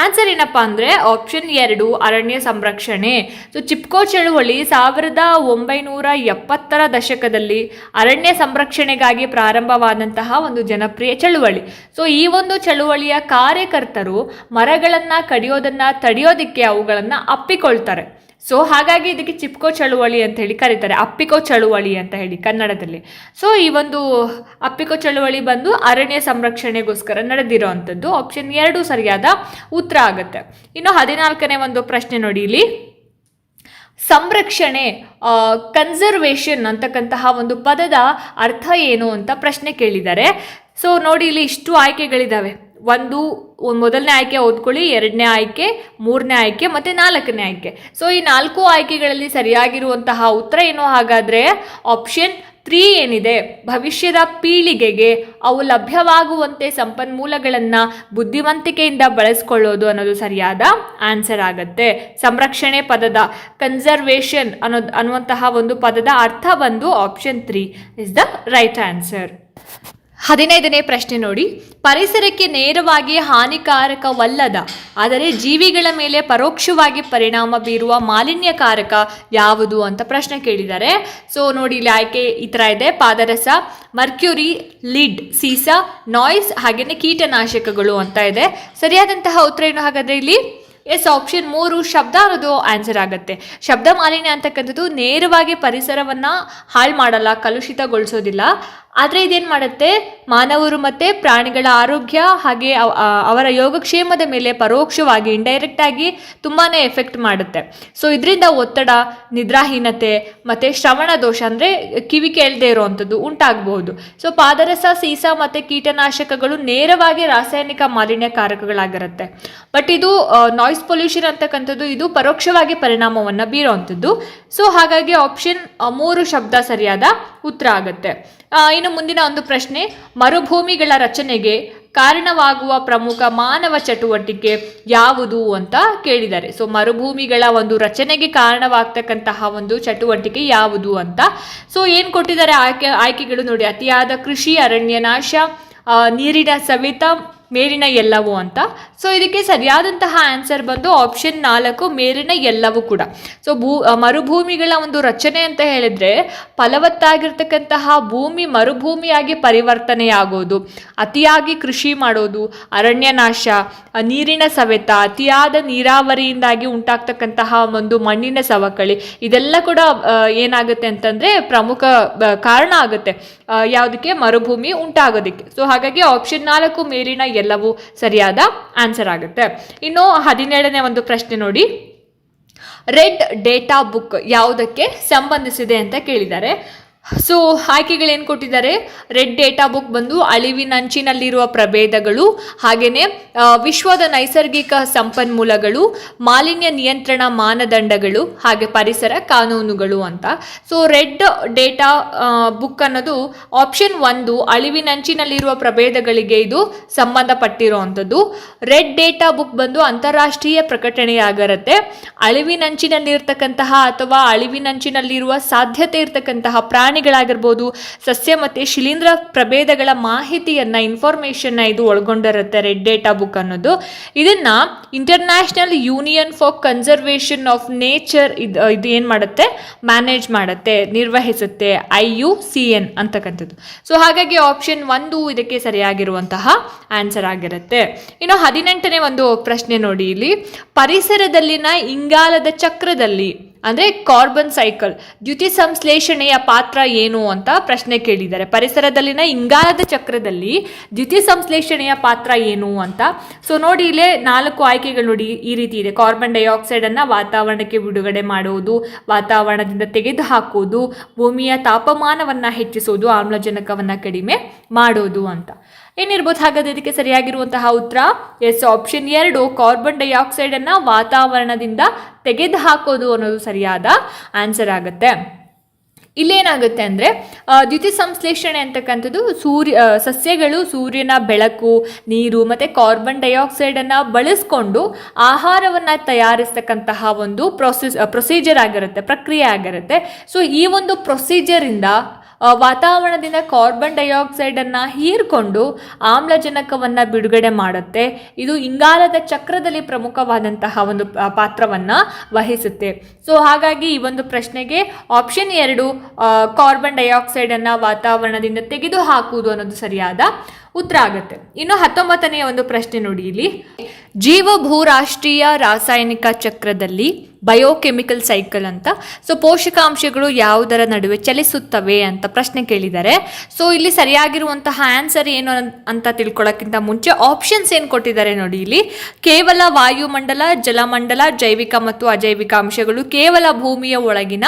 ಆನ್ಸರ್ ಏನಪ್ಪ ಅಂದರೆ ಆಪ್ಷನ್ ಎರಡು, ಅರಣ್ಯ ಸಂರಕ್ಷಣೆ. ಸೊ ಚಿಪ್ಕೋ ಚಳುವಳಿ ಸಾವಿರದ ಒಂಬೈನೂರ ಎಪ್ಪತ್ತರ ದಶಕದಲ್ಲಿ ಅರಣ್ಯ ಸಂರಕ್ಷಣೆಗಾಗಿ ಪ್ರಾರಂಭವಾದಂತಹ ಒಂದು ಜನಪ್ರಿಯ ಚಳುವಳಿ. ಸೊ ಈ ಒಂದು ಚಳುವಳಿಯ ಕಾರ್ಯಕರ್ತರು ಮರಗಳನ್ನು ಕಡಿಯೋದನ್ನು ತಡೆಯೋದಕ್ಕೆ ಅವುಗಳನ್ನು ಅಪ್ಪಿಕೊಳ್ತಾರೆ. ಸೊ ಹಾಗಾಗಿ ಇದಕ್ಕೆ ಚಿಪ್ಕೋ ಚಳುವಳಿ ಅಂತ ಹೇಳಿ ಕರೀತಾರೆ. ಅಪ್ಪಿಕೋ ಚಳುವಳಿ ಅಂತ ಹೇಳಿ ಕನ್ನಡದಲ್ಲಿ. ಸೊ ಈ ಒಂದು ಅಪ್ಪಿಕೋ ಚಳುವಳಿ ಬಂದು ಅರಣ್ಯ ಸಂರಕ್ಷಣೆಗೋಸ್ಕರ ನಡೆದಿರೋ ಅಂಥದ್ದು ಆಪ್ಷನ್ ಎರಡು ಸರಿಯಾದ ಉತ್ತರ ಆಗುತ್ತೆ. ಇನ್ನು ಹದಿನಾಲ್ಕನೇ ಒಂದು ಪ್ರಶ್ನೆ ನೋಡಿ ಇಲ್ಲಿ. ಸಂರಕ್ಷಣೆ ಕನ್ಸರ್ವೇಷನ್ ಅಂತಕ್ಕಂತಹ ಒಂದು ಪದದ ಅರ್ಥ ಏನು ಅಂತ ಪ್ರಶ್ನೆ ಕೇಳಿದ್ದಾರೆ. ಸೊ ನೋಡಿ ಇಲ್ಲಿ ಇಷ್ಟು ಆಯ್ಕೆಗಳಿದ್ದಾವೆ. ಒಂದು ಮೊದಲನೇ ಆಯ್ಕೆ ಓದ್ಕೊಳ್ಳಿ, ಎರಡನೇ ಆಯ್ಕೆ, ಮೂರನೇ ಆಯ್ಕೆ, ಮತ್ತು ನಾಲ್ಕನೇ ಆಯ್ಕೆ. ಸೊ ಈ ನಾಲ್ಕು ಆಯ್ಕೆಗಳಲ್ಲಿ ಸರಿಯಾಗಿರುವಂತಹ ಉತ್ತರ ಏನು? ಹಾಗಾದರೆ ಆಪ್ಷನ್ ತ್ರೀ ಏನಿದೆ? ಭವಿಷ್ಯದ ಪೀಳಿಗೆಗೆ ಅವು ಲಭ್ಯವಾಗುವಂತೆ ಸಂಪನ್ಮೂಲಗಳನ್ನು ಬುದ್ಧಿವಂತಿಕೆಯಿಂದ ಬಳಸ್ಕೊಳ್ಳೋದು ಅನ್ನೋದು ಸರಿಯಾದ ಆನ್ಸರ್ ಆಗತ್ತೆ. ಸಂರಕ್ಷಣೆ ಪದದ ಕನ್ಸರ್ವೇಷನ್ ಅನ್ನೋದು ಅನ್ನುವಂತಹ ಒಂದು ಪದದ ಅರ್ಥ ಬಂದು option three is the right answer ಹದಿನೈದನೇ ಪ್ರಶ್ನೆ ನೋಡಿ. ಪರಿಸರಕ್ಕೆ ನೇರವಾಗಿ ಹಾನಿಕಾರಕವಲ್ಲದ, ಆದರೆ ಜೀವಿಗಳ ಮೇಲೆ ಪರೋಕ್ಷವಾಗಿ ಪರಿಣಾಮ ಬೀರುವ ಮಾಲಿನ್ಯಕಾರಕ ಯಾವುದು ಅಂತ ಪ್ರಶ್ನೆ ಕೇಳಿದ್ದಾರೆ. ಸೊ ನೋಡಿ ಇಲ್ಲಿ ಆಯ್ಕೆ ಈ ಥರ ಇದೆ. ಪಾದರಸ, ಮರ್ಕ್ಯೂರಿ, ಲಿಡ್, ಸೀಸಾ, ನಾಯ್ಸ್ ಹಾಗೆಯೇ ಕೀಟನಾಶಕಗಳು ಅಂತ ಇದೆ. ಸರಿಯಾದಂತಹ ಉತ್ತರ ಏನು ಹಾಗಾದ್ರೆ ಇಲ್ಲಿ? ಎಸ್, ಆಪ್ಷನ್ ಮೂರು, ಶಬ್ದ ಅನ್ನೋದು ಆನ್ಸರ್ ಆಗುತ್ತೆ. ಶಬ್ದ ಮಾಲಿನ್ಯ ಅಂತಕ್ಕಂಥದ್ದು ನೇರವಾಗಿ ಪರಿಸರವನ್ನು ಹಾಳು ಮಾಡಲ್ಲ, ಕಲುಷಿತಗೊಳಿಸೋದಿಲ್ಲ. ಆದರೆ ಇದೇನು ಮಾಡುತ್ತೆ? ಮಾನವರು ಮತ್ತು ಪ್ರಾಣಿಗಳ ಆರೋಗ್ಯ ಹಾಗೆ ಅವರ ಯೋಗಕ್ಷೇಮದ ಮೇಲೆ ಪರೋಕ್ಷವಾಗಿ ಇಂಡೈರೆಕ್ಟ್ ಆಗಿ ತುಂಬಾ ಎಫೆಕ್ಟ್ ಮಾಡುತ್ತೆ. ಸೊ ಇದರಿಂದ ಒತ್ತಡ, ನಿದ್ರಾಹೀನತೆ ಮತ್ತು ಶ್ರವಣ ದೋಷ ಅಂದರೆ ಕಿವಿ ಕೇಳದೆ ಇರುವಂಥದ್ದು ಉಂಟಾಗಬಹುದು. ಸೊ ಪಾದರಸ, ಸೀಸ ಮತ್ತು ಕೀಟನಾಶಕಗಳು ನೇರವಾಗಿ ರಾಸಾಯನಿಕ ಮಾಲಿನ್ಯಕಾರಕಗಳಾಗಿರುತ್ತೆ ಬಟ್ ಇದು ನಾಯ್ಸ್ ಪೊಲ್ಯೂಷನ್ ಅಂತಕ್ಕಂಥದ್ದು ಇದು ಪರೋಕ್ಷವಾಗಿ ಪರಿಣಾಮವನ್ನು ಬೀರುವಂಥದ್ದು. ಸೊ ಹಾಗಾಗಿ ಆಪ್ಷನ್ ಮೂರು ಶಬ್ದ ಸರಿಯಾದ ಉತ್ತರ ಆಗುತ್ತೆ. ಇನ್ನು ಮುಂದಿನ ಒಂದು ಪ್ರಶ್ನೆ, ಮರುಭೂಮಿಗಳ ರಚನೆಗೆ ಕಾರಣವಾಗುವ ಪ್ರಮುಖ ಮಾನವ ಚಟುವಟಿಕೆ ಯಾವುದು ಅಂತ ಕೇಳಿದ್ದಾರೆ. ಸೊ ಮರುಭೂಮಿಗಳ ಒಂದು ರಚನೆಗೆ ಕಾರಣವಾಗ್ತಕ್ಕಂತಹ ಒಂದು ಚಟುವಟಿಕೆ ಯಾವುದು ಅಂತ. ಸೊ ಏನು ಕೊಟ್ಟಿದ್ದಾರೆ ಆಯ್ಕೆ, ಆಯ್ಕೆಗಳು ನೋಡಿ. ಅತಿಯಾದ ಕೃಷಿ ಅರಣ್ಯ ನಾಶ ನೀರಿನ ಸವೆತ ಮೇಲಿನ ಎಲ್ಲವೂ ಅಂತ. ಸೊ ಇದಕ್ಕೆ ಸರಿಯಾದಂತಹ ಆನ್ಸರ್ ಬಂದು ಆಪ್ಷನ್ ನಾಲ್ಕು ಮೇಲಿನ ಎಲ್ಲವೂ ಕೂಡ. ಸೊ ಭೂ ಮರುಭೂಮಿಗಳ ಒಂದು ರಚನೆ ಅಂತ ಹೇಳಿದ್ರೆ ಫಲವತ್ತಾಗಿರ್ತಕ್ಕಂತಹ ಭೂಮಿ ಮರುಭೂಮಿಯಾಗಿ ಪರಿವರ್ತನೆಯಾಗೋದು. ಅತಿಯಾಗಿ ಕೃಷಿ ಮಾಡೋದು ಅರಣ್ಯ ನಾಶ ನೀರಿನ ಸವೆತ, ಅತಿಯಾದ ನೀರಾವರಿಯಿಂದಾಗಿ ಉಂಟಾಗ್ತಕ್ಕಂತಹ ಒಂದು ಮಣ್ಣಿನ ಸವಕಳಿ, ಇದೆಲ್ಲ ಕೂಡ ಏನಾಗುತ್ತೆ ಅಂತಂದ್ರೆ ಪ್ರಮುಖ ಕಾರಣ ಆಗುತ್ತೆ. ಯಾವುದಕ್ಕೆ? ಮರುಭೂಮಿ ಉಂಟಾಗೋದಕ್ಕೆ. ಸೊ ಹಾಗಾಗಿ ಆಪ್ಷನ್ ನಾಲ್ಕು ಮೇಲಿನ ಎಲ್ಲವೂ ಸರಿಯಾದ ಆನ್ಸರ್ ಆಗುತ್ತೆ. ಇನ್ನು ಹದಿನೇಳನೇ ಒಂದು ಪ್ರಶ್ನೆ ನೋಡಿ. ರೆಡ್ ಡೇಟಾ ಬುಕ್ ಯಾವುದಕ್ಕೆ ಸಂಬಂಧಿಸಿದೆ ಅಂತ ಕೇಳಿದ್ದಾರೆ. ಸೊ ಆಯ್ಕೆಗಳೇನು ಕೊಟ್ಟಿದ್ದಾರೆ? ರೆಡ್ ಡೇಟಾ ಬುಕ್ ಬಂದು ಅಳಿವಿನಂಚಿನಲ್ಲಿರುವ ಪ್ರಭೇದಗಳು ಹಾಗೆಯೇ ವಿಶ್ವದ ನೈಸರ್ಗಿಕ ಸಂಪನ್ಮೂಲಗಳು, ಮಾಲಿನ್ಯ ನಿಯಂತ್ರಣ ಮಾನದಂಡಗಳು, ಹಾಗೆ ಪರಿಸರ ಕಾನೂನುಗಳು ಅಂತ. ಸೊ ರೆಡ್ ಡೇಟಾ ಬುಕ್ ಅನ್ನೋದು ಆಪ್ಷನ್ ಒಂದು ಅಳಿವಿನಂಚಿನಲ್ಲಿರುವ ಪ್ರಭೇದಗಳಿಗೆ ಇದು ಸಂಬಂಧಪಟ್ಟಿರುವಂಥದ್ದು. ರೆಡ್ ಡೇಟಾ ಬುಕ್ ಬಂದು ಅಂತಾರಾಷ್ಟ್ರೀಯ ಪ್ರಕಟಣೆಯಾಗಿರುತ್ತೆ ಅಳಿವಿನಂಚಿನಲ್ಲಿರ್ತಕ್ಕಂತಹ ಅಥವಾ ಅಳಿವಿನಂಚಿನಲ್ಲಿರುವ ಸಾಧ್ಯತೆ ಇರತಕ್ಕಂತಹ ಪ್ರಾಣಿಗಳಾಗಿರ್ಬೋದು ಸಸ್ಯ ಮತ್ತು ಶಿಲೀಂಧ್ರ ಪ್ರಭೇದಗಳ ಮಾಹಿತಿಯನ್ನ ಇನ್ಫಾರ್ಮೇಷನ್ನ ಇದು ಒಳಗೊಂಡಿರುತ್ತೆ ರೆಡ್ ಡೇಟಾ ಬುಕ್ ಅನ್ನೋದು. ಇದನ್ನ International Union for Conservation of Nature ಇದು ಇದು ಏನು ಮಾಡುತ್ತೆ? ಮ್ಯಾನೇಜ್ ಮಾಡುತ್ತೆ, ನಿರ್ವಹಿಸುತ್ತೆ ಐ ಯು ಸಿ ಎನ್ ಅಂತಕ್ಕಂಥದ್ದು. ಸೊ ಹಾಗಾಗಿ ಆಪ್ಷನ್ ಒಂದು ಇದಕ್ಕೆ ಸರಿಯಾಗಿರುವಂತಹ ಆನ್ಸರ್ ಆಗಿರುತ್ತೆ. ಇನ್ನು ಹದಿನೆಂಟನೇ ಒಂದು ಪ್ರಶ್ನೆ ನೋಡಿ ಇಲ್ಲಿ. ಪರಿಸರದಲ್ಲಿನ ಇಂಗಾಲದ ಚಕ್ರದಲ್ಲಿ ಅಂದರೆ ಕಾರ್ಬನ್ ಸೈಕಲ್. ದ್ಯುತಿ ಸಂಶ್ಲೇಷಣೆಯ ಪಾತ್ರ ಏನು ಅಂತ ಪ್ರಶ್ನೆ ಕೇಳಿದ್ದಾರೆ. ಪರಿಸರದಲ್ಲಿನ ಇಂಗಾಲದ ಚಕ್ರದಲ್ಲಿ ದ್ಯುತಿ ಸಂಶ್ಲೇಷಣೆಯ ಪಾತ್ರ ಏನು ಅಂತ. ಸೊ ನೋಡಿ ಇಲ್ಲೇ ನಾಲ್ಕು ಆಯ್ಕೆಗಳು ನೋಡಿ ಈ ರೀತಿ ಇದೆ. ಕಾರ್ಬನ್ ಡೈಆಕ್ಸೈಡನ್ನು ವಾತಾವರಣಕ್ಕೆ ಬಿಡುಗಡೆ ಮಾಡುವುದು ವಾತಾವರಣದಿಂದ ತೆಗೆದು ಹಾಕುವುದು ಭೂಮಿಯ ತಾಪಮಾನವನ್ನು ಹೆಚ್ಚಿಸುವುದು ಆಮ್ಲಜನಕವನ್ನು ಕಡಿಮೆ ಮಾಡೋದು ಅಂತ. ಏನಿರ್ಬೋದು ಹಾಗಾದ್ರೆ ಇದಕ್ಕೆ ಸರಿಯಾಗಿರುವಂತಹ ಉತ್ತರ? ಎಸ್ ಆಪ್ಷನ್ ಎರಡು ಕಾರ್ಬನ್ ಡೈಆಕ್ಸೈಡ್ ಅನ್ನ ವಾತಾವರಣದಿಂದ ತೆಗೆದು ಹಾಕೋದು ಅನ್ನೋದು ಸರಿಯಾದ ಆನ್ಸರ್ ಆಗುತ್ತೆ. ಇಲ್ಲೇನಾಗುತ್ತೆ ಅಂದರೆ ದ್ಯುತಿ ಸಂಶ್ಲೇಷಣೆ ಅಂತಕ್ಕಂಥದ್ದು ಸೂರ್ಯ ಸಸ್ಯಗಳು ಸೂರ್ಯನ ಬೆಳಕು, ನೀರು ಮತ್ತು ಕಾರ್ಬನ್ ಡೈಆಕ್ಸೈಡನ್ನು ಬಳಸ್ಕೊಂಡು ಆಹಾರವನ್ನು ತಯಾರಿಸ್ತಕ್ಕಂತಹ ಒಂದು ಪ್ರೊಸೆಸ್ ಪ್ರೊಸೀಜರ್ ಆಗಿರುತ್ತೆ, ಪ್ರಕ್ರಿಯೆ ಆಗಿರುತ್ತೆ. ಸೊ ಈ ಒಂದು ಪ್ರೊಸೀಜರಿಂದ ವಾತಾವರಣದಿಂದ ಕಾರ್ಬನ್ ಡೈಆಕ್ಸೈಡನ್ನು ಹೀರ್ಕೊಂಡು ಆಮ್ಲಜನಕವನ್ನು ಬಿಡುಗಡೆ ಮಾಡುತ್ತೆ. ಇದು ಇಂಗಾಲದ ಚಕ್ರದಲ್ಲಿ ಪ್ರಮುಖವಾದಂತಹ ಒಂದು ಪಾತ್ರವನ್ನು ವಹಿಸುತ್ತೆ. ಸೊ ಹಾಗಾಗಿ ಈ ಒಂದು ಪ್ರಶ್ನೆಗೆ ಆಪ್ಷನ್ ಎರಡು ಕಾರ್ಬನ್ ಡೈಆಕ್ಸೈಡನ್ನು ವಾತಾವರಣದಿಂದ ತೆಗೆದು ಹಾಕುವುದು ಅನ್ನೋದು ಸರಿಯಾದ ಉತ್ತರ ಆಗುತ್ತೆ. ಇನ್ನು ಹತ್ತೊಂಬತ್ತನೆಯ ಒಂದು ಪ್ರಶ್ನೆ ನೋಡಿ ಇಲ್ಲಿ. ಜೀವ ಭೂರಾಷ್ಟ್ರೀಯ ರಾಸಾಯನಿಕ ಚಕ್ರದಲ್ಲಿ ಬಯೋಕೆಮಿಕಲ್ ಸೈಕಲ್ ಅಂತ. ಸೊ ಪೋಷಕಾಂಶಗಳು ಯಾವುದರ ನಡುವೆ ಚಲಿಸುತ್ತವೆ ಅಂತ ಪ್ರಶ್ನೆ ಕೇಳಿದ್ದಾರೆ. ಸೊ ಇಲ್ಲಿ ಸರಿಯಾಗಿರುವಂತಹ ಆನ್ಸರ್ ಏನು ಅಂತ ತಿಳ್ಕೊಳ್ಳೋಕ್ಕಿಂತ ಮುಂಚೆ ಆಪ್ಷನ್ಸ್ ಏನು ಕೊಟ್ಟಿದ್ದಾರೆ ನೋಡಿ ಇಲ್ಲಿ. ಕೇವಲ ವಾಯುಮಂಡಲ, ಜಲಮಂಡಲ, ಜೈವಿಕ ಮತ್ತು ಅಜೈವಿಕ ಅಂಶಗಳು ಕೇವಲ ಭೂಮಿಯ ಒಳಗಿನ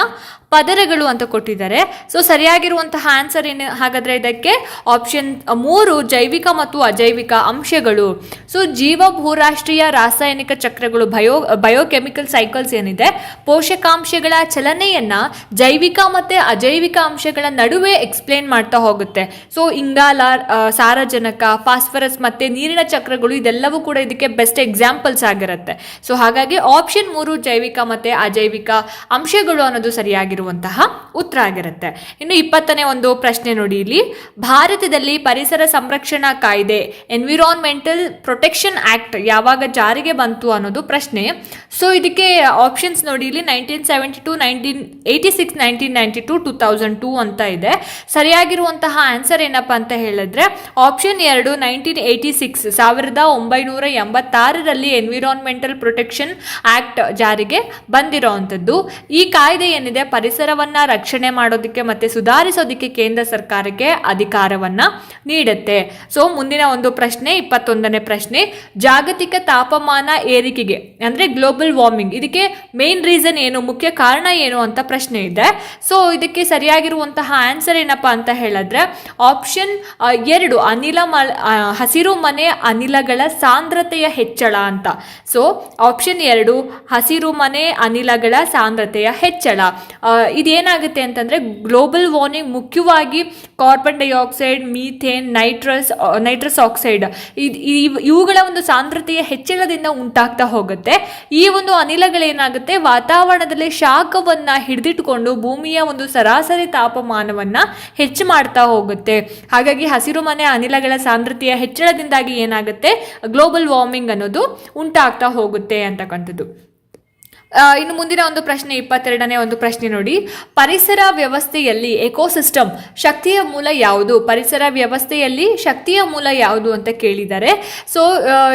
ಪದರಗಳು ಅಂತ ಕೊಟ್ಟಿದ್ದಾರೆ. ಸೊ ಸರಿಯಾಗಿರುವಂತಹ ಆನ್ಸರ್ ಏನು ಹಾಗಾದರೆ ಇದಕ್ಕೆ? ಆಪ್ಷನ್ ಮೂರು ಜೈವಿಕ ಮತ್ತು ಅಜೈವಿಕ ಅಂಶಗಳು. ಸೊ ಜೀವ ಭೂರಾಷ್ಟ್ರೀಯ ರಾಸಾಯನಿಕ ಚಕ್ರಗಳು ಬಯೋ, ಬಯೋಕೆಮಿಕಲ್ ಸೈಕಲ್ಸ್ ಏನಿದೆ, ಪೋಷಕಾಂಶಗಳ ಚಲನೆಯನ್ನ ಜೈವಿಕ ಮತ್ತೆ ಅಜೈವಿಕ ಅಂಶಗಳ ನಡುವೆ ಎಕ್ಸ್ಪ್ಲೇನ್ ಮಾಡ್ತಾ ಹೋಗುತ್ತೆ. ಸೊ, ಇಂಗಾಲ ಸಾರಜನಕ, ಫಾಸ್ಫರಸ್ ಮತ್ತೆ ನೀರಿನ ಚಕ್ರಗಳು ಇದೆಲ್ಲವೂ ಕೂಡ ಇದಕ್ಕೆ ಬೆಸ್ಟ್ ಎಕ್ಸಾಂಪಲ್ಸ್ ಆಗಿರುತ್ತೆ. ಸೊ, ಹಾಗಾಗಿ ಆಪ್ಷನ್ ಮೂರು ಜೈವಿಕ ಮತ್ತೆ ಅಜೈವಿಕ ಅಂಶಗಳು ಅನ್ನೋದು ಸರಿಯಾಗಿರುವಂತಹ ಉತ್ತರ ಆಗಿರುತ್ತೆ. ಇನ್ನು ಇಪ್ಪತ್ತನೇ ಒಂದು ಪ್ರಶ್ನೆ ನೋಡಿ ಇಲ್ಲಿ. ಭಾರತದಲ್ಲಿ ಪರಿಸರ ಸಂರಕ್ಷಣಾ ಕಾಯ್ದೆ ಎನ್ವಿರಾನ್ಮೆಂಟಲ್ ಪ್ರೊಟೆಕ್ಷನ್ ಆಕ್ಟ್ ಯಾವಾಗ ಜಾರಿಗೆ ಬಂತು ಅನ್ನೋದು ಪ್ರಶ್ನೆ. ಸೊ ಇದಕ್ಕೆ ಆಪ್ಷನ್ಸ್ ನೋಡಿ, ಇಲ್ಲಿ nineteen seventy two nineteen eighty six nineteen ninety two two thousand two ಅಂತ ಇದೆ. ಸರಿಯಾಗಿರುವಂತಹ ಆನ್ಸರ್ ಏನಪ್ಪ ಅಂತ ಹೇಳಿದ್ರೆ ಆಪ್ಷನ್ ಎರಡು ನೈನ್ಟೀನ್ ಏಯ್ಟಿ ಸಿಕ್ಸ್ ಸಾವಿರದ ಒಂಬೈನೂರ ಎಂಬತ್ತಾರರಲ್ಲಿ ಎನ್ವಿರಾನ್ಮೆಂಟಲ್ ಪ್ರೊಟೆಕ್ಷನ್ ಆಕ್ಟ್ ಜಾರಿಗೆ ಬಂದಿರೋವಂಥದ್ದು ಈ ಕಾಯ್ದೆ ಏನಿದೆ, ಪರಿಸರವನ್ನ ರಕ್ಷಣೆ ಮಾಡೋದಕ್ಕೆ ಮತ್ತೆ ಸುಧಾರಿಸೋದಕ್ಕೆ ಕೇಂದ್ರ ಸರ್ಕಾರಕ್ಕೆ ಅಧಿಕಾರವನ್ನ ನೀಡುತ್ತೆ. ಸೊ ಮುಂದಿನ ಒಂದು ಪ್ರಶ್ನೆ, ಇಪ್ಪತ್ತೊಂದನೇ ಪ್ರಶ್ನೆ. ಜಾಗತಿಕ ತಾಪಮಾನ ಏರಿಕೆಗೆ, ಅಂದ್ರೆ ಗ್ಲೋಬಲ್ ವಾರ್ಮಿಂಗ್ ಇದಕ್ಕೆ ಮೇನ್ ರೀಸನ್ ಏನು, ಮುಖ್ಯ ಕಾರಣ ಏನು ಅಂತ ಪ್ರಶ್ನೆ ಇದೆ. ಸೊ ಇದಕ್ಕೆ ಸರಿಯಾಗಿರುವಂತಹ ಆನ್ಸರ್ ಏನಪ್ಪಾ ಅಂತ ಹೇಳಿದ್ರೆ ಆಪ್ಷನ್ ಎರಡು, ಅನಿಲ ಮಲ ಹಸಿರು ಮನೆ ಅನಿಲಗಳ ಸಾಂದ್ರತೆಯ ಹೆಚ್ಚಳ ಅಂತ. ಸೊ ಆಪ್ಷನ್ ಎರಡು, ಹಸಿರು ಮನೆ ಅನಿಲಗಳ ಸಾಂದ್ರತೆಯ ಹೆಚ್ಚಳ. ಇದೇನಾಗುತ್ತೆ ಅಂತಂದ್ರೆ ಗ್ಲೋಬಲ್ ವಾರ್ಮಿಂಗ್ ಮುಖ್ಯವಾಗಿ carbon dioxide methane nitrous nitrous oxide. ಇದ್- ಇವ್- ಇವುಗಳ ಒಂದು ಸಾಂದ್ರತೆಯ ಹೆಚ್ಚಳದಿಂದ ಉಂಟಾಗ್ತಾ ಹೋಗುತ್ತೆ. ಈ ಒಂದು ಅನಿಲಗಳೇನಾಗುತ್ತೆ? ವಾತಾವರಣದಲ್ಲಿ ಶಾಖವನ್ನ ಹಿಡಿದಿಟ್ಟುಕೊಂಡು ಭೂಮಿಯ ಒಂದು ಸರಾಸರಿ ತಾಪಮಾನವನ್ನ ಹೆಚ್ಚು ಮಾಡ್ತಾ ಹೋಗುತ್ತೆ. ಹಾಗಾಗಿ ಹಸಿರು ಮನೆ ಅನಿಲಗಳ ಸಾಂದ್ರತೆಯ ಹೆಚ್ಚಳದಿಂದಾಗಿ ಏನಾಗುತ್ತೆ? ಗ್ಲೋಬಲ್ ವಾರ್ಮಿಂಗ್ ಅನ್ನೋದು ಉಂಟಾಗ್ತಾ ಹೋಗುತ್ತೆ ಅಂತಕ್ಕಂಥದ್ದು ಇನ್ನು ಮುಂದಿನ ಒಂದು ಪ್ರಶ್ನೆ, ಇಪ್ಪತ್ತೆರಡನೇ ಒಂದು ಪ್ರಶ್ನೆ ನೋಡಿ. ಪರಿಸರ ವ್ಯವಸ್ಥೆಯಲ್ಲಿ ಎಕೋಸಿಸ್ಟಮ್ ಶಕ್ತಿಯ ಮೂಲ ಯಾವುದು? ಪರಿಸರ ವ್ಯವಸ್ಥೆಯಲ್ಲಿ ಶಕ್ತಿಯ ಮೂಲ ಯಾವುದು ಅಂತ ಕೇಳಿದ್ದಾರೆ ಸೊ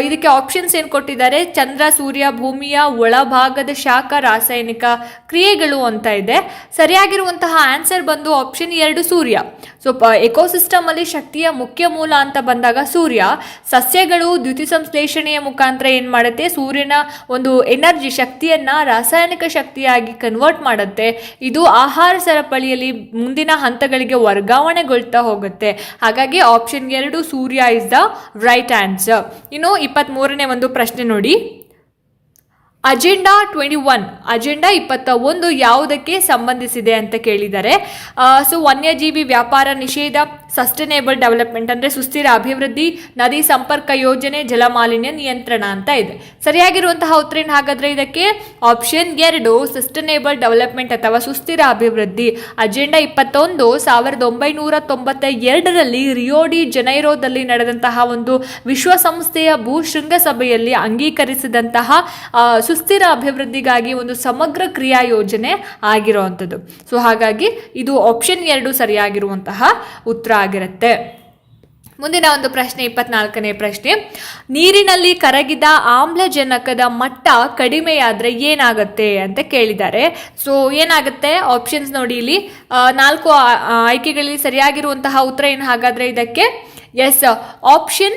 ಇದಕ್ಕೆ ಆಪ್ಷನ್ಸ್ ಏನು ಕೊಟ್ಟಿದ್ದಾರೆ? ಚಂದ್ರ, ಸೂರ್ಯ, ಭೂಮಿಯ ಒಳಭಾಗದ ಶಾಖ, ರಾಸಾಯನಿಕ ಕ್ರಿಯೆಗಳು ಅಂತ ಇದೆ. ಸರಿಯಾಗಿರುವಂತಹ ಆನ್ಸರ್ ಬಂದು ಆಪ್ಷನ್ ಎರಡು, ಸೂರ್ಯ. ಸೊ ಎಕೋಸಿಸ್ಟಮ್ ಅಲ್ಲಿ ಶಕ್ತಿಯ ಮುಖ್ಯ ಮೂಲ ಅಂತ ಬಂದಾಗ ಸೂರ್ಯ. ಸಸ್ಯಗಳು ದ್ಯುತಿ ಸಂಶ್ಲೇಷಣೆಯ ಮುಖಾಂತರ ಏನು ಮಾಡುತ್ತೆ? ಸೂರ್ಯನ ಒಂದು ಎನರ್ಜಿ ಶಕ್ತಿಯನ್ನ ರಾಸಾಯನಿಕ ಶಕ್ತಿಯಾಗಿ ಕನ್ವರ್ಟ್ ಮಾಡುತ್ತೆ ಇದು ಆಹಾರ ಸರಪಳಿಯಲ್ಲಿ ಮುಂದಿನ ಹಂತಗಳಿಗೆ ವರ್ಗಾವಣೆಗೊಳ್ತಾ ಹೋಗುತ್ತೆ. ಹಾಗಾಗಿ ಆಪ್ಷನ್ ಎರಡು ಸೂರ್ಯ ಇಸ್ ದ ರೈಟ್ ಆನ್ಸರ್ ಇನ್ನು ಇಪ್ಪತ್ತ್ ಮೂರನೇ ಒಂದು ಪ್ರಶ್ನೆ ನೋಡಿ. ಅಜೆಂಡಾ ಟ್ವೆಂಟಿ ಒನ್ ಅಜೆಂಡಾ ಇಪ್ಪತ್ತ ಒಂದು ಯಾವುದಕ್ಕೆ ಸಂಬಂಧಿಸಿದೆ ಅಂತ ಕೇಳಿದ್ದಾರೆ ಸೊ ವನ್ಯಜೀವಿ ವ್ಯಾಪಾರ ನಿಷೇಧ ಸಸ್ಟೈನೇಬಲ್ ಡೆವಲಪ್ಮೆಂಟ್ ಅಂದರೆ ಸುಸ್ಥಿರ ಅಭಿವೃದ್ಧಿ, ನದಿ ಸಂಪರ್ಕ ಯೋಜನೆ, ಜಲಮಾಲಿನ್ಯ ನಿಯಂತ್ರಣ ಅಂತ ಇದೆ. ಸರಿಯಾಗಿರುವಂತಹ ಉತ್ತರ ಏನು ಹಾಗಾದ್ರೆ ಇದಕ್ಕೆ? ಆಪ್ಷನ್ ಎರಡು ಸಸ್ಟೈನೇಬಲ್ ಡೆವಲಪ್ಮೆಂಟ್ ಅಥವಾ ಸುಸ್ಥಿರ ಅಭಿವೃದ್ಧಿ. ಅಜೆಂಡಾ ಇಪ್ಪತ್ತೊಂದು, ಸಾವಿರದ ಒಂಬೈನೂರ ತೊಂಬತ್ತ ಎರಡರಲ್ಲಿ ರಿಯೋಡಿ ಜನೈರೋದಲ್ಲಿ ನಡೆದಂತಹ ಒಂದು ವಿಶ್ವಸಂಸ್ಥೆಯ ಭೂ ಶೃಂಗಸಭೆಯಲ್ಲಿ ಅಂಗೀಕರಿಸಿದಂತಹ ಸುಸ್ಥಿರ ಅಭಿವೃದ್ಧಿಗಾಗಿ ಒಂದು ಸಮಗ್ರ ಕ್ರಿಯಾ ಯೋಜನೆ ಆಗಿರುವಂಥದ್ದು. ಸೊ ಹಾಗಾಗಿ ಇದು ಆಪ್ಷನ್ ಎರಡು ಸರಿಯಾಗಿರುವಂತಹ ಉತ್ತರ ಆಗಿರುತ್ತೆ. ಮುಂದಿನ ಒಂದು ಪ್ರಶ್ನೆ, ಇಪ್ಪತ್ನಾಲ್ಕನೇ ಪ್ರಶ್ನೆ. ನೀರಿನಲ್ಲಿ ಕರಗಿದ ಆಮ್ಲಜನಕದ ಮಟ್ಟ ಕಡಿಮೆಯಾದರೆ ಏನಾಗುತ್ತೆ ಅಂತ ಕೇಳಿದ್ದಾರೆ. ಸೊ ಏನಾಗುತ್ತೆ? ಆಪ್ಷನ್ಸ್ ನೋಡಿ ಇಲ್ಲಿ. ನಾಲ್ಕು ಆಯ್ಕೆಗಳಲ್ಲಿ ಸರಿಯಾಗಿರುವಂತಹ ಉತ್ತರ ಏನು? ಹಾಗಾದರೆ ಇದಕ್ಕೆ ಎಸ್ ಆಪ್ಷನ್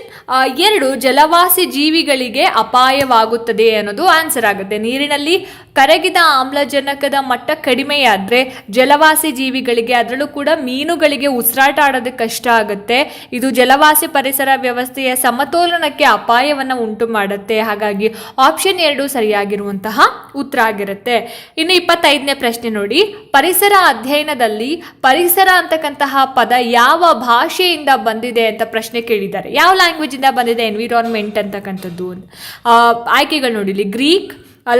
ಎರಡು ಜಲವಾಸಿ ಜೀವಿಗಳಿಗೆ ಅಪಾಯವಾಗುತ್ತದೆ ಅನ್ನೋದು ಆನ್ಸರ್ ಆಗುತ್ತೆ. ನೀರಿನಲ್ಲಿ ಕರಗಿದ ಆಮ್ಲಜನಕದ ಮಟ್ಟ ಕಡಿಮೆಯಾದರೆ ಜಲವಾಸಿ ಜೀವಿಗಳಿಗೆ, ಅದರಲ್ಲೂ ಕೂಡ ಮೀನುಗಳಿಗೆ ಉಸಿರಾಟ ಆಡೋದಕ್ಕೆ ಕಷ್ಟ ಆಗುತ್ತೆ. ಇದು ಜಲವಾಸಿ ಪರಿಸರ ವ್ಯವಸ್ಥೆಯ ಸಮತೋಲನಕ್ಕೆ ಅಪಾಯವನ್ನು ಉಂಟು ಮಾಡುತ್ತೆ. ಹಾಗಾಗಿ ಆಪ್ಷನ್ ಎರಡು ಸರಿಯಾಗಿರುವಂತಹ ಉತ್ತರ ಆಗಿರುತ್ತೆ. ಇನ್ನು ಇಪ್ಪತ್ತೈದನೇ ಪ್ರಶ್ನೆ ನೋಡಿ. ಪರಿಸರ ಅಧ್ಯಯನದಲ್ಲಿ ಪರಿಸರ ಅಂತಕ್ಕಂತಹ ಪದ ಯಾವ ಭಾಷೆಯಿಂದ ಬಂದಿದೆ ಅಂತ ಪ್ರಶ್ನೆ ಕೇಳಿದ್ದಾರೆ. ಯಾವ ಲ್ಯಾಂಗ್ವೇಜ್ ಇಂದ ಬಂದಿದೆ ಎನ್ವಿರಾನ್ಮೆಂಟ್ ಅಂತಕ್ಕಂಥದ್ದು ಆಯ್ಕೆಗಳು ನೋಡಿಲಿ ಗ್ರೀಕ್